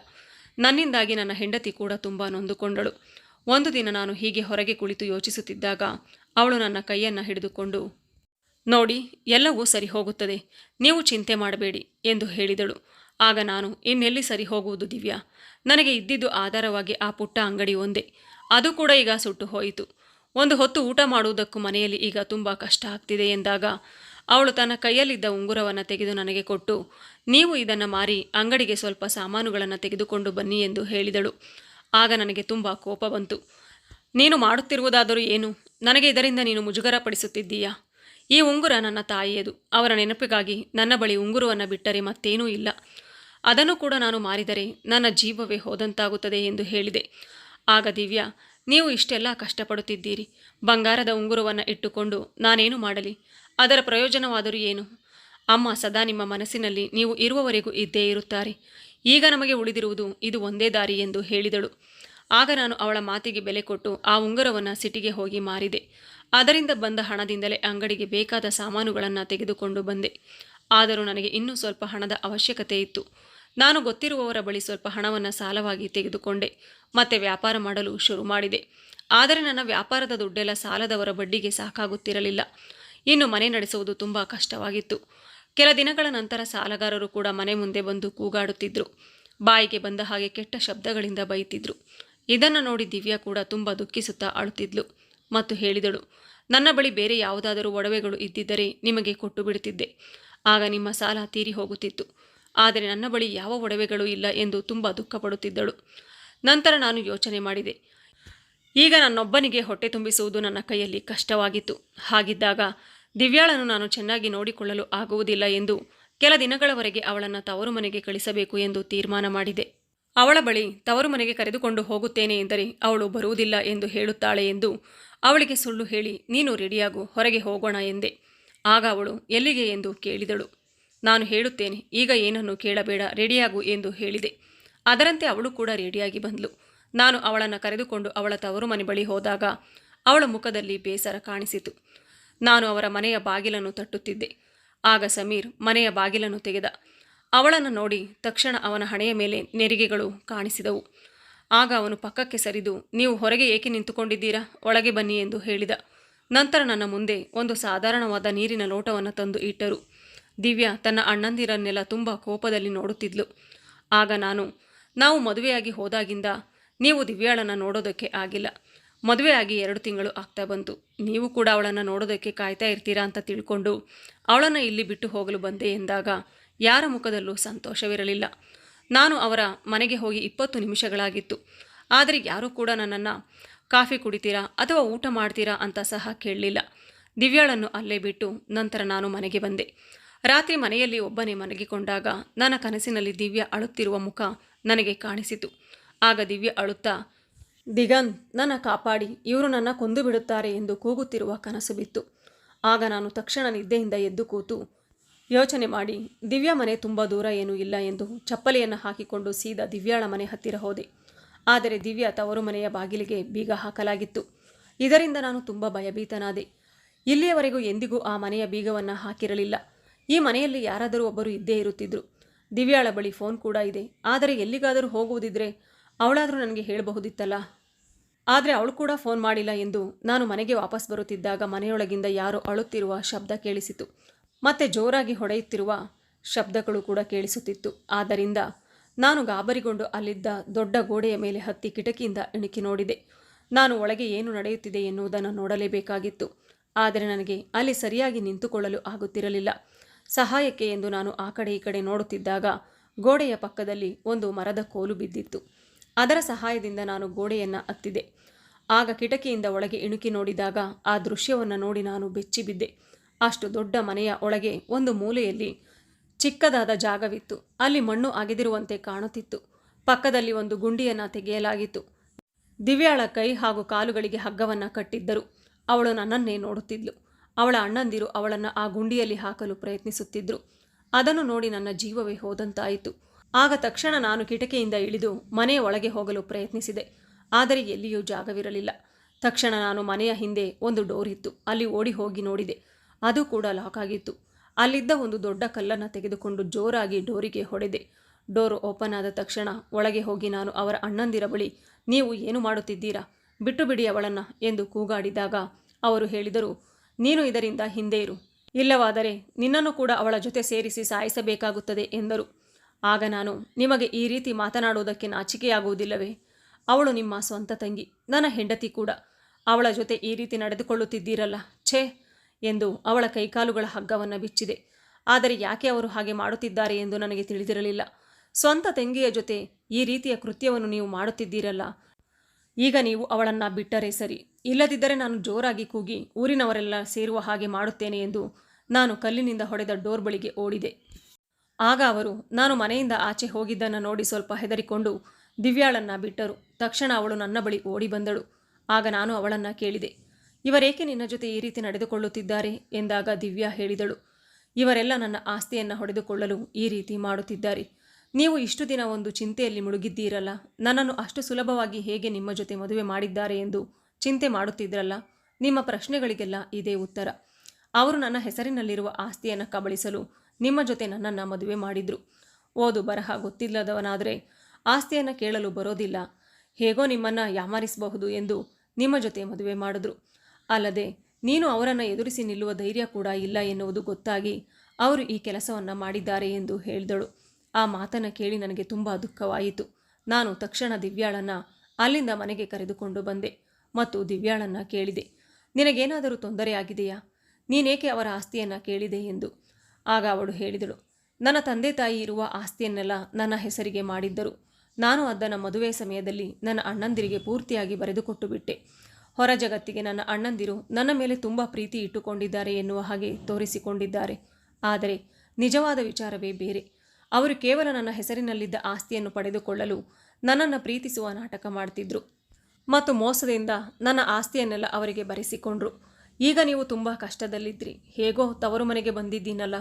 ನನ್ನಿಂದಾಗಿ ನನ್ನ ಹೆಂಡತಿ ಕೂಡ ತುಂಬ ನೊಂದುಕೊಂಡಳು. ಒಂದು ದಿನ ನಾನು ಹೀಗೆ ಹೊರಗೆ ಕುಳಿತು ಯೋಚಿಸುತ್ತಿದ್ದಾಗ ಅವಳು ನನ್ನ ಕೈಯನ್ನು ಹಿಡಿದುಕೊಂಡು, ನೋಡಿ, ಎಲ್ಲವೂ ಸರಿ ಹೋಗುತ್ತದೆ. ನೀವು ಚಿಂತೆ ಮಾಡಬೇಡಿ ಎಂದು ಹೇಳಿದಳು. ಆಗ ನಾನು, ಇನ್ನೆಲ್ಲಿ ಸರಿ ಹೋಗುವುದು ದಿವ್ಯಾ? ನನಗೆ ಇದ್ದಿದ್ದು ಆಧಾರವಾಗಿ ಆ ಪುಟ್ಟ ಅಂಗಡಿ ಒಂದೇ. ಅದು ಕೂಡ ಈಗ ಸುಟ್ಟು ಹೋಯಿತು. ಒಂದು ಹೊತ್ತು ಊಟ ಮಾಡುವುದಕ್ಕೂ ಮನೆಯಲ್ಲಿ ಈಗ ತುಂಬ ಕಷ್ಟ ಆಗ್ತಿದೆ ಎಂದಾಗ ಅವಳು ತನ್ನ ಕೈಯಲ್ಲಿದ್ದ ಉಂಗುರವನ್ನು ತೆಗೆದು ನನಗೆ ಕೊಟ್ಟು, ನೀವು ಇದನ್ನು ಮಾರಿ, ಅಂಗಡಿಗೆ ಸ್ವಲ್ಪ ಸಾಮಾನುಗಳನ್ನು ತೆಗೆದುಕೊಂಡು ಬನ್ನಿ ಎಂದು ಹೇಳಿದಳು. ಆಗ ನನಗೆ ತುಂಬ ಕೋಪ ಬಂತು. ನೀನು ಮಾಡುತ್ತಿರುವುದಾದರೂ ಏನು? ನನಗೆ ಇದರಿಂದ ನೀನು ಮುಜುಗರ ಪಡಿಸುತ್ತಿದ್ದೀಯಾ ಈ ಉಂಗುರ ನನ್ನ ತಾಯಿಯದು. ಅವರ ನೆನಪಿಗಾಗಿ ನನ್ನ ಬಳಿ ಉಂಗುರವನ್ನು ಬಿಟ್ಟರೆ ಮತ್ತೇನೂ ಇಲ್ಲ. ಅದನ್ನು ಕೂಡ ನಾನು ಮಾರಿದರೆ ನನ್ನ ಜೀವವೇ ಹೋದಂತಾಗುತ್ತದೆ ಎಂದು ಹೇಳಿದೆ. ಆಗ ದಿವ್ಯಾ ನೀವು ಇಷ್ಟೆಲ್ಲ ಕಷ್ಟಪಡುತ್ತಿದ್ದೀರಿ. ಬಂಗಾರದ ಉಂಗುರವನ್ನು ಇಟ್ಟುಕೊಂಡು ನಾನೇನು ಮಾಡಲಿ? ಅದರ ಪ್ರಯೋಜನವಾದರೂ ಏನು? ಅಮ್ಮ, ಸದಾ ನಿಮ್ಮ ಮನಸ್ಸಿನಲ್ಲಿ ನೀವು ಇರುವವರೆಗೂ ಇದ್ದೇ ಇರುತ್ತಾರೆ. ಈಗ ನಮಗೆ ಉಳಿದಿರುವುದು ಇದು ಒಂದೇ ದಾರಿ ಎಂದು ಹೇಳಿದಳು. ಆಗ ನಾನು ಅವಳ ಮಾತಿಗೆ ಬೆಲೆ ಕೊಟ್ಟು ಆ ಉಂಗುರವನ್ನು ಸಿಟಿಗೆ ಹೋಗಿ ಮಾರಿದೆ. ಅದರಿಂದ ಬಂದ ಹಣದಿಂದಲೇ ಅಂಗಡಿಗೆ ಬೇಕಾದ ಸಾಮಾನುಗಳನ್ನು ತೆಗೆದುಕೊಂಡು ಬಂದೆ. ಆದರೂ ನನಗೆ ಇನ್ನೂ ಸ್ವಲ್ಪ ಹಣದ ಅವಶ್ಯಕತೆ ಇತ್ತು. ನಾನು ಗೊತ್ತಿರುವವರ ಬಳಿ ಸ್ವಲ್ಪ ಹಣವನ್ನು ಸಾಲವಾಗಿ ತೆಗೆದುಕೊಂಡೆ. ಮತ್ತೆ ವ್ಯಾಪಾರ ಮಾಡಲು ಶುರು ಮಾಡಿದೆ. ಆದರೆ ನನ್ನ ವ್ಯಾಪಾರದ ದುಡ್ಡೆಲ್ಲ ಸಾಲದವರ ಬಡ್ಡಿಗೆ ಸಾಕಾಗುತ್ತಿರಲಿಲ್ಲ. ಇನ್ನು ಮನೆ ನಡೆಸುವುದು ತುಂಬ ಕಷ್ಟವಾಗಿತ್ತು. ಕೆಲ ದಿನಗಳ ನಂತರ ಸಾಲಗಾರರು ಕೂಡ ಮನೆ ಮುಂದೆ ಬಂದು ಕೂಗಾಡುತ್ತಿದ್ದರು ಬಾಯಿಗೆ ಬಂದ ಹಾಗೆ ಕೆಟ್ಟ ಶಬ್ದಗಳಿಂದ ಬೈತಿದ್ರು. ಇದನ್ನು ನೋಡಿ ದಿವ್ಯಾ ಕೂಡ ತುಂಬ ದುಃಖಿಸುತ್ತಾ ಅಳುತ್ತಿದ್ಲು. ಮತ್ತು ಹೇಳಿದಳು, ನನ್ನ ಬಳಿ ಬೇರೆ ಯಾವುದಾದರೂ ಒಡವೆಗಳು ಇದ್ದಿದ್ದರೆ ನಿಮಗೆ ಕೊಟ್ಟು ಬಿಡುತ್ತಿದ್ದೆ. ಆಗ ನಿಮ್ಮ ಸಾಲ ತೀರಿ ಹೋಗುತ್ತಿತ್ತು. ಆದರೆ ನನ್ನ ಬಳಿ ಯಾವ ಒಡವೆಗಳು ಇಲ್ಲ ಎಂದು ತುಂಬ ದುಃಖಪಡುತ್ತಿದ್ದಳು. ನಂತರ ನಾನು ಯೋಚನೆ ಮಾಡಿದೆ. ಈಗ ನನ್ನೊಬ್ಬನಿಗೆ ಹೊಟ್ಟೆ ತುಂಬಿಸುವುದು ನನ್ನ ಕೈಯಲ್ಲಿ ಕಷ್ಟವಾಗಿತ್ತು. ಹಾಗಿದ್ದಾಗ ದಿವ್ಯಾಳನ್ನು ನಾನು ಚೆನ್ನಾಗಿ ನೋಡಿಕೊಳ್ಳಲು ಆಗುವುದಿಲ್ಲ ಎಂದು ಕೆಲ ದಿನಗಳವರೆಗೆ ಅವಳನ್ನು ತವರು ಮನೆಗೆ ಕಳಿಸಬೇಕು ಎಂದು ತೀರ್ಮಾನ ಮಾಡಿದೆ. ಅವಳ ಬಳಿ ತವರು ಮನೆಗೆ ಕರೆದುಕೊಂಡು ಹೋಗುತ್ತೇನೆ ಎಂದರೆ ಅವಳು ಬರುವುದಿಲ್ಲ ಎಂದು ಹೇಳುತ್ತಾಳೆ ಎಂದು ಅವಳಿಗೆ ಸುಳ್ಳು ಹೇಳಿ, ನೀನು ರೆಡಿಯಾಗು, ಹೊರಗೆ ಹೋಗೋಣ ಎಂದೆ. ಆಗ ಅವಳು, ಎಲ್ಲಿಗೆ? ಎಂದು ಕೇಳಿದಳು. ನಾನು ಹೇಳುತ್ತೇನೆ, ಈಗ ಏನನ್ನು ಕೇಳಬೇಡ, ರೆಡಿಯಾಗು ಎಂದು ಹೇಳಿದೆ. ಅದರಂತೆ ಅವಳು ಕೂಡ ರೆಡಿಯಾಗಿ ಬಂದ್ಲು. ನಾನು ಅವಳನ್ನು ಕರೆದುಕೊಂಡು ಅವಳ ತವರು ಮನೆ ಬಳಿ ಹೋದಾಗ ಅವಳ ಮುಖದಲ್ಲಿ ಬೇಸರ ಕಾಣಿಸಿತು. ನಾನು ಅವರ ಮನೆಯ ಬಾಗಿಲನ್ನು ತಟ್ಟುತ್ತಿದ್ದೆ. ಆಗ ಸಮೀರ್ ಮನೆಯ ಬಾಗಿಲನ್ನು ತೆಗೆದ. ಅವಳನ್ನು ನೋಡಿ ತಕ್ಷಣ ಅವನ ಹಣೆಯ ಮೇಲೆ ನೆರಿಗೆಗಳು ಕಾಣಿಸಿದವು. ಆಗ ಅವನು ಪಕ್ಕಕ್ಕೆ ಸರಿದು, ನೀವು ಹೊರಗೆ ಏಕೆ ನಿಂತುಕೊಂಡಿದ್ದೀರಾ? ಒಳಗೆ ಬನ್ನಿ ಎಂದು ಹೇಳಿದ. ನಂತರ ನನ್ನ ಮುಂದೆ ಒಂದು ಸಾಧಾರಣವಾದ ನೀರಿನ ಲೋಟವನ್ನು ತಂದು ಇಟ್ಟರು. ದಿವ್ಯಾ ತನ್ನ ಅಣ್ಣಂದಿರನ್ನೆಲ್ಲ ತುಂಬ ಕೋಪದಲ್ಲಿ ನೋಡುತ್ತಿದ್ಲು. ಆಗ ನಾನು, ನಾವು ಮದುವೆಯಾಗಿ ಹೋದಾಗಿಂದ ನೀವು ದಿವ್ಯಾಳನ್ನು ನೋಡೋದಕ್ಕೆ ಆಗಿಲ್ಲ. ಮದುವೆಯಾಗಿ ಎರಡು ತಿಂಗಳು ಆಗ್ತಾ ಬಂತು. ನೀವು ಕೂಡ ಅವಳನ್ನು ನೋಡೋದಕ್ಕೆ ಕಾಯ್ತಾ ಇರ್ತೀರಾ ಅಂತ ತಿಳ್ಕೊಂಡು ಅವಳನ್ನು ಇಲ್ಲಿ ಬಿಟ್ಟು ಹೋಗಲು ಬಂದೆ ಎಂದಾಗ ಯಾರ ಮುಖದಲ್ಲೂ ಸಂತೋಷವಿರಲಿಲ್ಲ. ನಾನು ಅವರ ಮನೆಗೆ ಹೋಗಿ ಇಪ್ಪತ್ತು ನಿಮಿಷಗಳಾಗಿತ್ತು. ಆದರೆ ಯಾರೂ ಕೂಡ ನನ್ನನ್ನು ಕಾಫಿ ಕುಡಿತೀರಾ ಅಥವಾ ಊಟ ಮಾಡ್ತೀರಾ ಅಂತ ಸಹ ಕೇಳಲಿಲ್ಲ. ದಿವ್ಯಾಳನ್ನು ಅಲ್ಲೇ ಬಿಟ್ಟು ನಂತರ ನಾನು ಮನೆಗೆ ಬಂದೆ. ರಾತ್ರಿ ಮನೆಯಲ್ಲಿ ಒಬ್ಬನೇ ಮಲಗಿಕೊಂಡಾಗ ನನ್ನ ಕನಸಿನಲ್ಲಿ ದಿವ್ಯ ಅಳುತ್ತಿರುವ ಮುಖ ನನಗೆ ಕಾಣಿಸಿತು. ಆಗ ದಿವ್ಯ ಅಳುತ್ತಾ, ದಿಗನ್, ನನ್ನ ಕಾಪಾಡಿ. ಇವರು ನನ್ನ ಕೊಂದು ಬಿಡುತ್ತಾರೆ ಎಂದು ಕೂಗುತ್ತಿರುವ ಕನಸು ಬಿತ್ತು. ಆಗ ನಾನು ತಕ್ಷಣ ನಿದ್ದೆಯಿಂದ ಎದ್ದು ಕೂತು, ಯೋಚನೆ ಮಾಡಿ. ದಿವ್ಯ ಮನೆ ತುಂಬ ದೂರ ಏನೂ ಇಲ್ಲ ಎಂದು ಚಪ್ಪಲಿಯನ್ನು ಹಾಕಿಕೊಂಡು ಸೀದಾ ದಿವ್ಯಾಳ ಮನೆ ಹತ್ತಿರ ಹೋದೆ. ಆದರೆ ದಿವ್ಯ ತವರು ಮನೆಯ ಬಾಗಿಲಿಗೆ ಬೀಗ ಹಾಕಲಾಗಿತ್ತು. ಇದರಿಂದ ನಾನು ತುಂಬ ಭಯಭೀತನಾದೆ. ಇಲ್ಲಿಯವರೆಗೂ ಎಂದಿಗೂ ಆ ಮನೆಯ ಬೀಗವನ್ನು ಹಾಕಿರಲಿಲ್ಲ. ಈ ಮನೆಯಲ್ಲಿ ಯಾರಾದರೂ ಒಬ್ಬರು ಇದ್ದೇ ಇರುತ್ತಿದ್ರು. ದಿವ್ಯಾಳ ಬಳಿ ಫೋನ್ ಕೂಡ ಇದೆ. ಆದರೆ ಎಲ್ಲಿಗಾದರೂ ಹೋಗುವುದಿದ್ರೆ ಅವಳಾದರೂ ನನಗೆ ಹೇಳಬಹುದಿತ್ತಲ್ಲ. ಆದರೆ ಅವಳು ಕೂಡ ಫೋನ್ ಮಾಡಿಲ್ಲ ಎಂದು ನಾನು ಮನೆಗೆ ವಾಪಸ್ ಬರುತ್ತಿದ್ದಾಗ ಮನೆಯೊಳಗಿಂದ ಯಾರೋ ಅಳುತ್ತಿರುವ ಶಬ್ದ ಕೇಳಿಸಿತು. ಮತ್ತೆ ಜೋರಾಗಿ ಹೊಡೆಯುತ್ತಿರುವ ಶಬ್ದಗಳು ಕೂಡ ಕೇಳಿಸುತ್ತಿತ್ತು. ಆದ್ದರಿಂದ ನಾನು ಗಾಬರಿಗೊಂಡು ಅಲ್ಲಿದ್ದ ದೊಡ್ಡ ಗೋಡೆಯ ಮೇಲೆ ಹತ್ತಿ ಕಿಟಕಿಯಿಂದ ಇಣುಕಿ ನೋಡಿದೆ. ನಾನು ಒಳಗೆ ಏನು ನಡೆಯುತ್ತಿದೆ ಎನ್ನುವುದನ್ನು ನೋಡಲೇಬೇಕಾಗಿತ್ತು. ಆದರೆ ನನಗೆ ಅಲ್ಲಿ ಸರಿಯಾಗಿ ನಿಂತುಕೊಳ್ಳಲು ಆಗುತ್ತಿರಲಿಲ್ಲ. ಸಹಾಯಕ್ಕೆ ಎಂದು ನಾನು ಆ ಕಡೆ ಈ ಕಡೆ ನೋಡುತ್ತಿದ್ದಾಗ ಗೋಡೆಯ ಪಕ್ಕದಲ್ಲಿ ಒಂದು ಮರದ ಕೋಲು ಬಿದ್ದಿತ್ತು. ಅದರ ಸಹಾಯದಿಂದ ನಾನು ಗೋಡೆಯನ್ನು ಹತ್ತಿದೆ. ಆಗ ಕಿಟಕಿಯಿಂದ ಒಳಗೆ ಇಣುಕಿ ನೋಡಿದಾಗ ಆ ದೃಶ್ಯವನ್ನು ನೋಡಿ ನಾನು ಬೆಚ್ಚಿಬಿದ್ದೆ ಅಷ್ಟು ದೊಡ್ಡ ಮನೆಯ ಒಳಗೆ ಒಂದು ಮೂಲೆಯಲ್ಲಿ ಚಿಕ್ಕದಾದ ಜಾಗವಿತ್ತು. ಅಲ್ಲಿ ಮಣ್ಣು ಅಗೆದಿರುವಂತೆ ಕಾಣುತ್ತಿತ್ತು. ಪಕ್ಕದಲ್ಲಿ ಒಂದು ಗುಂಡಿಯನ್ನು ತೆಗೆಯಲಾಗಿತ್ತು. ದಿವ್ಯಾಳ ಕೈ ಹಾಗೂ ಕಾಲುಗಳಿಗೆ ಹಗ್ಗವನ್ನು ಕಟ್ಟಿದ್ದರು. ಅವಳು ನನ್ನನ್ನೇ ನೋಡುತ್ತಿದ್ಲು. ಅವಳ ಅಣ್ಣಂದಿರು ಅವಳನ್ನು ಆ ಗುಂಡಿಯಲ್ಲಿ ಹಾಕಲು ಪ್ರಯತ್ನಿಸುತ್ತಿದ್ದರು ಅದನ್ನು ನೋಡಿ ನನ್ನ ಜೀವವೇ ಹೋದಂತಾಯಿತು. ಆಗ ತಕ್ಷಣ ನಾನು ಕಿಟಕಿಯಿಂದ ಇಳಿದು ಮನೆಯ ಒಳಗೆ ಹೋಗಲು ಪ್ರಯತ್ನಿಸಿದೆ. ಆದರೆ ಎಲ್ಲಿಯೂ ಜಾಗವಿರಲಿಲ್ಲ. ತಕ್ಷಣ ನಾನು ಮನೆಯ ಹಿಂದೆ ಒಂದು ಡೋರ್ ಇತ್ತು. ಅಲ್ಲಿ ಓಡಿ ಹೋಗಿ ನೋಡಿದೆ. ಅದು ಕೂಡ ಲಾಕ್ ಆಗಿತ್ತು. ಅಲ್ಲಿದ್ದ ಒಂದು ದೊಡ್ಡ ಕಲ್ಲನ್ನು ತೆಗೆದುಕೊಂಡು ಜೋರಾಗಿ ಡೋರಿಗೆ ಹೊಡೆದೆ. ಡೋರ್ ಓಪನ್ ಆದ ತಕ್ಷಣ ಒಳಗೆ ಹೋಗಿ ನಾನು ಅವರ ಅಣ್ಣಂದಿರ ಬಳಿ, ನೀವು ಏನು ಮಾಡುತ್ತಿದ್ದೀರಾ? ಬಿಟ್ಟು ಬಿಡಿ ಅವಳನ್ನು ಎಂದು ಕೂಗಾಡಿದಾಗ ಅವರು ಹೇಳಿದರು ನೀನು ಇದರಿಂದ ಹಿಂದೆ ಇರು. ಇಲ್ಲವಾದರೆ ನಿನ್ನನ್ನು ಕೂಡ ಅವಳ ಜೊತೆ ಸೇರಿಸಿ ಸಾಯಿಸಬೇಕಾಗುತ್ತದೆ ಎಂದರು. ಆಗ ನಾನು, ನಿಮಗೆ ಈ ರೀತಿ ಮಾತನಾಡುವುದಕ್ಕೆ ನಾಚಿಕೆಯಾಗುವುದಿಲ್ಲವೇ? ಅವಳು ನಿಮ್ಮ ಸ್ವಂತ ತಂಗಿ, ನನ್ನ ಹೆಂಡತಿ ಕೂಡ. ಅವಳ ಜೊತೆ ಈ ರೀತಿ ನಡೆದುಕೊಳ್ಳುತ್ತಿದ್ದೀರಲ್ಲ, ಛೇ! ಎಂದು ಅವಳ ಕೈಕಾಲುಗಳ ಹಗ್ಗವನ್ನು ಬಿಚ್ಚಿದೆ. ಆದರೆ ಯಾಕೆ ಅವರು ಹಾಗೆ ಮಾಡುತ್ತಿದ್ದಾರೆ ಎಂದು ನನಗೆ ತಿಳಿದಿರಲಿಲ್ಲ. ಸ್ವಂತ ತಂಗಿಯ ಜೊತೆ ಈ ರೀತಿಯ ಕೃತ್ಯವನ್ನು ನೀವು ಮಾಡುತ್ತಿದ್ದೀರಲ್ಲ ಈಗ ನೀವು ಅವಳನ್ನು ಬಿಟ್ಟರೆ ಸರಿ. ಇಲ್ಲದಿದ್ದರೆ ನಾನು ಜೋರಾಗಿ ಕೂಗಿ ಊರಿನವರೆಲ್ಲ ಸೇರುವ ಹಾಗೆ ಮಾಡುತ್ತೇನೆ ಎಂದು ನಾನು ಕಲ್ಲಿನಿಂದ ಹೊಡೆದ ಡೋರ್ ಬಳಿಗೆ ಓಡಿದೆ. ಆಗ ಅವರು, ನಾನು ಮನೆಯಿಂದ ಆಚೆ ಹೋಗಿದ್ದನ್ನು ನೋಡಿ ಸ್ವಲ್ಪ ಹೆದರಿಕೊಂಡು ದಿವ್ಯಾಳನ್ನ ಬಿಟ್ಟರು. ತಕ್ಷಣ ಅವಳು ನನ್ನ ಬಳಿ ಓಡಿ ಬಂದಳು. ಆಗ ನಾನು ಅವಳನ್ನು ಕೇಳಿದೆ. ಇವರೇಕೆ ನಿನ್ನ ಜೊತೆ ಈ ರೀತಿ ನಡೆದುಕೊಳ್ಳುತ್ತಿದ್ದಾರೆ? ಎಂದಾಗ ದಿವ್ಯಾ ಹೇಳಿದಳು. ಇವರೆಲ್ಲ ನನ್ನ ಆಸ್ತಿಯನ್ನು ಹೊಡೆದುಕೊಳ್ಳಲು ಈ ರೀತಿ ಮಾಡುತ್ತಿದ್ದಾರೆ. ನೀವು ಇಷ್ಟು ದಿನ ಒಂದು ಚಿಂತೆಯಲ್ಲಿ ಮುಳುಗಿದ್ದೀರಲ್ಲ? ನನ್ನನ್ನು ಅಷ್ಟು ಸುಲಭವಾಗಿ ಹೇಗೆ ನಿಮ್ಮ ಜೊತೆ ಮದುವೆ ಮಾಡಿದ್ದಾರೆ ಎಂದು ಚಿಂತೆ ಮಾಡುತ್ತಿದ್ರಲ್ಲ? ನಿಮ್ಮ ಪ್ರಶ್ನೆಗಳಿಗೆಲ್ಲ ಇದೇ ಉತ್ತರ. ಅವರು ನನ್ನ ಹೆಸರಿನಲ್ಲಿರುವ ಆಸ್ತಿಯನ್ನು ಕಬಳಿಸಲು ನಿಮ್ಮ ಜೊತೆ ನನ್ನನ್ನು ಮದುವೆ ಮಾಡಿದ್ರು. ಓದು ಬರಹ ಗೊತ್ತಿಲ್ಲದವನಾದರೆ ಆಸ್ತಿಯನ್ನು ಕೇಳಲು ಬರೋದಿಲ್ಲ. ಹೇಗೋ ನಿಮ್ಮನ್ನು ಯಾಮಾರಿಸಬಹುದು ಎಂದು ನಿಮ್ಮ ಜೊತೆ ಮದುವೆ ಮಾಡಿದ್ರು. ಅಲ್ಲದೆ ನೀನು ಅವರನ್ನು ಎದುರಿಸಿ ನಿಲ್ಲುವ ಧೈರ್ಯ ಕೂಡ ಇಲ್ಲ ಎನ್ನುವುದು ಗೊತ್ತಾಗಿ ಅವರು ಈ ಕೆಲಸವನ್ನು ಮಾಡಿದ್ದಾರೆ ಎಂದು ಹೇಳಿದಳು. ಆ ಮಾತನ್ನು ಕೇಳಿ ನನಗೆ ತುಂಬ ದುಃಖವಾಯಿತು. ನಾನು ತಕ್ಷಣ ದಿವ್ಯಾಳನ್ನು ಅಲ್ಲಿಂದ ಮನೆಗೆ ಕರೆದುಕೊಂಡು ಬಂದೆ ಮತ್ತು ದಿವ್ಯಾಳನ್ನು ಕೇಳಿದೆ, ನಿನಗೇನಾದರೂ ತೊಂದರೆ ಆಗಿದೆಯಾ ನೀನೇಕೆ ಅವರ ಆಸ್ತಿಯನ್ನು ಕೇಳಿದೆ? ಎಂದು. ಆಗ ಅವಳು ಹೇಳಿದಳು, ನನ್ನ ತಂದೆ ತಾಯಿ ಇರುವ ಆಸ್ತಿಯನ್ನೆಲ್ಲ ನನ್ನ ಹೆಸರಿಗೆ ಮಾಡಿದ್ದರು. ನಾನು ಅದನ್ನು ಮದುವೆ ಸಮಯದಲ್ಲಿ ನನ್ನ ಅಣ್ಣಂದಿರಿಗೆ ಪೂರ್ತಿಯಾಗಿ ಬರೆದುಕೊಟ್ಟು ಬಿಟ್ಟೆ. ಹೊರ ಜಗತ್ತಿಗೆ ನನ್ನ ಅಣ್ಣಂದಿರು ನನ್ನ ಮೇಲೆ ತುಂಬ ಪ್ರೀತಿ ಇಟ್ಟುಕೊಂಡಿದ್ದಾರೆ ಎನ್ನುವ ಹಾಗೆ ತೋರಿಸಿಕೊಂಡಿದ್ದಾರೆ. ಆದರೆ ನಿಜವಾದ ವಿಚಾರವೇ ಬೇರೆ. ಅವರು ಕೇವಲ ನನ್ನ ಹೆಸರಿನಲ್ಲಿದ್ದ ಆಸ್ತಿಯನ್ನು ಪಡೆದುಕೊಳ್ಳಲು ನನ್ನನ್ನು ಪ್ರೀತಿಸುವ ನಾಟಕ ಮಾಡ್ತಿದ್ರು. ಮತ್ತು ಮೋಸದಿಂದ ನನ್ನ ಆಸ್ತಿಯನ್ನೆಲ್ಲ ಅವರಿಗೆ ಬರೆಸಿಕೊಂಡ್ರು. ಈಗ ನೀವು ತುಂಬ ಕಷ್ಟದಲ್ಲಿದ್ದಿರಿ ಹೇಗೋ ತವರು ಮನೆಗೆ ಬಂದಿದ್ದೀನಲ್ಲ.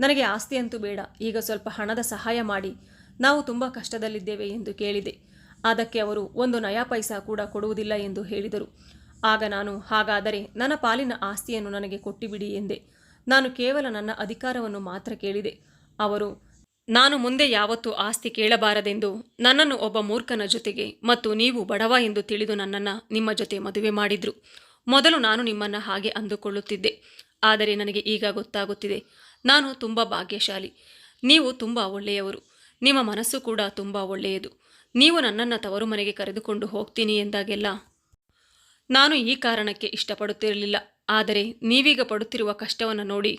ನನಗೆ ಆಸ್ತಿ ಅಂತೂ ಬೇಡ. ಈಗ ಸ್ವಲ್ಪ ಹಣದ ಸಹಾಯ ಮಾಡಿ. ನಾವು ತುಂಬ ಕಷ್ಟದಲ್ಲಿದ್ದೇವೆ ಎಂದು ಕೇಳಿದೆ. ಅದಕ್ಕೆ ಅವರು ಒಂದು ನಯಾ ಪೈಸಾ ಕೂಡ ಕೊಡುವುದಿಲ್ಲ ಎಂದು ಹೇಳಿದರು. ಆಗ ನಾನು, ಹಾಗಾದರೆ ನನ್ನ ಪಾಲಿನ ಆಸ್ತಿಯನ್ನು ನನಗೆ ಕೊಟ್ಟಿಬಿಡಿ ಎಂದೆ. ನಾನು ಕೇವಲ ನನ್ನ ಅಧಿಕಾರವನ್ನು ಮಾತ್ರ ಕೇಳಿದೆ. ಅವರು ನಾನು ಮುಂದೆ ಯಾವತ್ತೂ ಆಸ್ತಿ ಕೇಳಬಾರದೆಂದು ನನ್ನನ್ನು ಒಬ್ಬ ಮೂರ್ಖನ ಜೊತೆಗೆ ಮತ್ತು ನೀವು ಬಡವ ಎಂದು ತಿಳಿದು ನನ್ನನ್ನು ನಿಮ್ಮ ಜೊತೆ ಮದುವೆ ಮಾಡಿದ್ರು. ಮೊದಲು ನಾನು ನಿಮ್ಮನ್ನು ಹಾಗೆ ಅಂದುಕೊಳ್ಳುತ್ತಿದ್ದೆ. ಆದರೆ ನನಗೆ ಈಗ ಗೊತ್ತಾಗುತ್ತಿದೆ, ನಾನು ತುಂಬ ಭಾಗ್ಯಶಾಲಿ. ನೀವು ತುಂಬ ಒಳ್ಳೆಯವರು. ನಿಮ್ಮ ಮನಸ್ಸು ಕೂಡ ತುಂಬ ಒಳ್ಳೆಯದು. ನೀವು ನನ್ನನ್ನು ತವರು ಮನೆಗೆ ಕರೆದುಕೊಂಡು ಹೋಗ್ತೀನಿ ಎಂದಾಗೆಲ್ಲ? ನಾನು ಈ ಕಾರಣಕ್ಕೆ ಇಷ್ಟಪಡುತ್ತಿರಲಿಲ್ಲ. ಆದರೆ ನೀವೀಗ ಪಡುತ್ತಿರುವ ಕಷ್ಟವನ್ನು ನೋಡಿ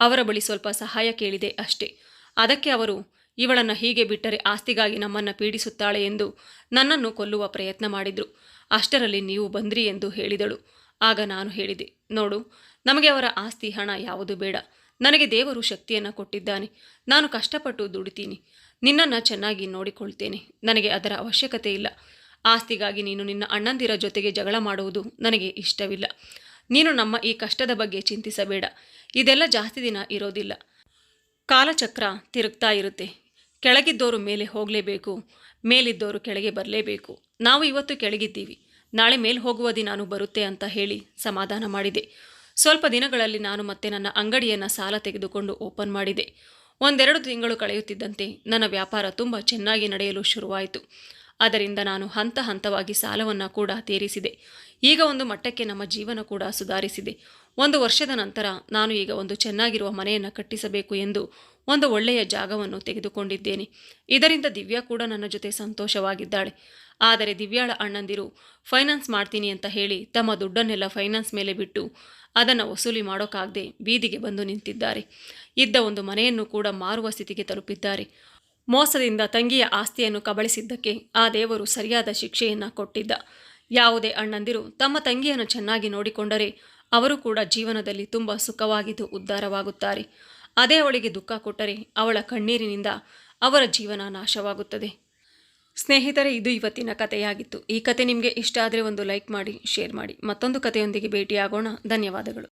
ಅವರ ಬಳಿ ಸ್ವಲ್ಪ ಸಹಾಯ ಕೇಳಿದೆ ಅಷ್ಟೇ. ಅದಕ್ಕೆ ಅವರು, ಇವಳನ್ನು ಹೀಗೆ ಬಿಟ್ಟರೆ ಆಸ್ತಿಗಾಗಿ ನಮ್ಮನ್ನು ಪೀಡಿಸುತ್ತಾಳೆ ಎಂದು ನನ್ನನ್ನು ಕೊಲ್ಲುವ ಪ್ರಯತ್ನ ಮಾಡಿದರು. ಅಷ್ಟರಲ್ಲಿ ನೀವು ಬಂದ್ರಿ ಎಂದು ಹೇಳಿದಳು. ಆಗ ನಾನು ಹೇಳಿದೆ, ನೋಡು, ನಮಗೆ ಅವರ ಆಸ್ತಿ ಹಣ ಯಾವುದು ಬೇಡ. ನನಗೆ ದೇವರು ಶಕ್ತಿಯನ್ನು ಕೊಟ್ಟಿದ್ದಾನೆ. ನಾನು ಕಷ್ಟಪಟ್ಟು ದುಡಿತೀನಿ. ನಿನ್ನನ್ನು ಚೆನ್ನಾಗಿ ನೋಡಿಕೊಳ್ತೇನೆ. ನನಗೆ ಅದರ ಅವಶ್ಯಕತೆ ಇಲ್ಲ. ಆಸ್ತಿಗಾಗಿ ನೀನು ನಿನ್ನ ಅಣ್ಣಂದಿರ ಜೊತೆಗೆ ಜಗಳ ಮಾಡುವುದು ನನಗೆ ಇಷ್ಟವಿಲ್ಲ. ನೀನು ನಮ್ಮ ಈ ಕಷ್ಟದ ಬಗ್ಗೆ ಚಿಂತಿಸಬೇಡ. ಇದೆಲ್ಲ ಜಾಸ್ತಿ ದಿನ ಇರೋದಿಲ್ಲ. ಕಾಲಚಕ್ರ ತಿರುಗ್ತಾ ಇರುತ್ತೆ. ಕೆಳಗಿದ್ದವರು ಮೇಲೆ ಹೋಗಲೇಬೇಕು ಮೇಲಿದ್ದವರು ಕೆಳಗೆ ಬರಲೇಬೇಕು. ನಾವು ಇವತ್ತು ಕೆಳಗಿದ್ದೀವಿ. ನಾಳೆ ಮೇಲೆ ಹೋಗುವ ದಿನಾನು ಬರುತ್ತೆ ಅಂತ ಹೇಳಿ ಸಮಾಧಾನ ಮಾಡಿದೆ. ಸ್ವಲ್ಪ ದಿನಗಳಲ್ಲಿ ನಾನು ಮತ್ತೆ ನನ್ನ ಅಂಗಡಿಯನ್ನು ಸಾಲ ತೆಗೆದುಕೊಂಡು ಓಪನ್ ಮಾಡಿದೆ. ಒಂದೆರಡು ತಿಂಗಳು ಕಳೆಯುತ್ತಿದ್ದಂತೆ ನನ್ನ ವ್ಯಾಪಾರ ತುಂಬ ಚೆನ್ನಾಗಿ ನಡೆಯಲು ಶುರುವಾಯಿತು. ಅದರಿಂದ ನಾನು ಹಂತ ಹಂತವಾಗಿ ಸಾಲವನ್ನು ಕೂಡ ತೀರಿಸಿದೆ. ಈಗ ಒಂದು ಮಟ್ಟಕ್ಕೆ ನಮ್ಮ ಜೀವನ ಕೂಡ ಸುಧಾರಿಸಿದೆ. ಒಂದು ವರ್ಷದ ನಂತರ ನಾನು ಈಗ ಒಂದು ಚೆನ್ನಾಗಿರುವ ಮನೆಯನ್ನು ಕಟ್ಟಿಸಬೇಕು ಎಂದು ಒಂದು ಒಳ್ಳೆಯ ಜಾಗವನ್ನು ತೆಗೆದುಕೊಂಡಿದ್ದೇನೆ. ಇದರಿಂದ ದಿವ್ಯಾ ಕೂಡ ನನ್ನ ಜೊತೆ ಸಂತೋಷವಾಗಿದ್ದಾಳೆ. ಆದರೆ ದಿವ್ಯಾಳ ಅಣ್ಣಂದಿರು, ಫೈನಾನ್ಸ್ ಮಾಡ್ತೀನಿ ಅಂತ ಹೇಳಿ ತಮ್ಮ ದುಡ್ಡನ್ನೆಲ್ಲ ಫೈನಾನ್ಸ್ ಮೇಲೆ ಬಿಟ್ಟು ಅದನ್ನು ವಸೂಲಿ ಮಾಡೋಕ್ಕಾಗದೆ ಬೀದಿಗೆ ಬಂದು ನಿಂತಿದ್ದಾರೆ. ಇದ್ದ ಒಂದು ಮನೆಯನ್ನು ಕೂಡ ಮಾರುವ ಸ್ಥಿತಿಗೆ ತಲುಪಿದ್ದಾರೆ. ಮೋಸದಿಂದ ತಂಗಿಯ ಆಸ್ತಿಯನ್ನು ಕಬಳಿಸಿದ್ದಕ್ಕೆ ಆ ದೇವರು ಸರಿಯಾದ ಶಿಕ್ಷೆಯನ್ನು ಕೊಟ್ಟಿದ್ದ. ಯಾವುದೇ ಅಣ್ಣಂದಿರು ತಮ್ಮ ತಂಗಿಯನ್ನು ಚೆನ್ನಾಗಿ ನೋಡಿಕೊಂಡರೆ ಅವರು ಕೂಡ ಜೀವನದಲ್ಲಿ ತುಂಬ ಸುಖವಾಗಿದ್ದು ಉದ್ಧಾರವಾಗುತ್ತಾರೆ. ಅದೇ ಅವಳಿಗೆ ದುಃಖ ಕೊಟ್ಟರೆ ಅವಳ ಕಣ್ಣೀರಿನಿಂದ ಅವರ ಜೀವನ ನಾಶವಾಗುತ್ತದೆ. ಸ್ನೇಹಿತರೆ, ಇದು ಇವತ್ತಿನ ಕಥೆಯಾಗಿತ್ತು. ಈ ಕತೆ ನಿಮಗೆ ಇಷ್ಟ ಆದರೆ ಒಂದು ಲೈಕ್ ಮಾಡಿ, ಶೇರ್ ಮಾಡಿ. ಮತ್ತೊಂದು ಕಥೆಯೊಂದಿಗೆ ಭೇಟಿಯಾಗೋಣ. ಧನ್ಯವಾದಗಳು.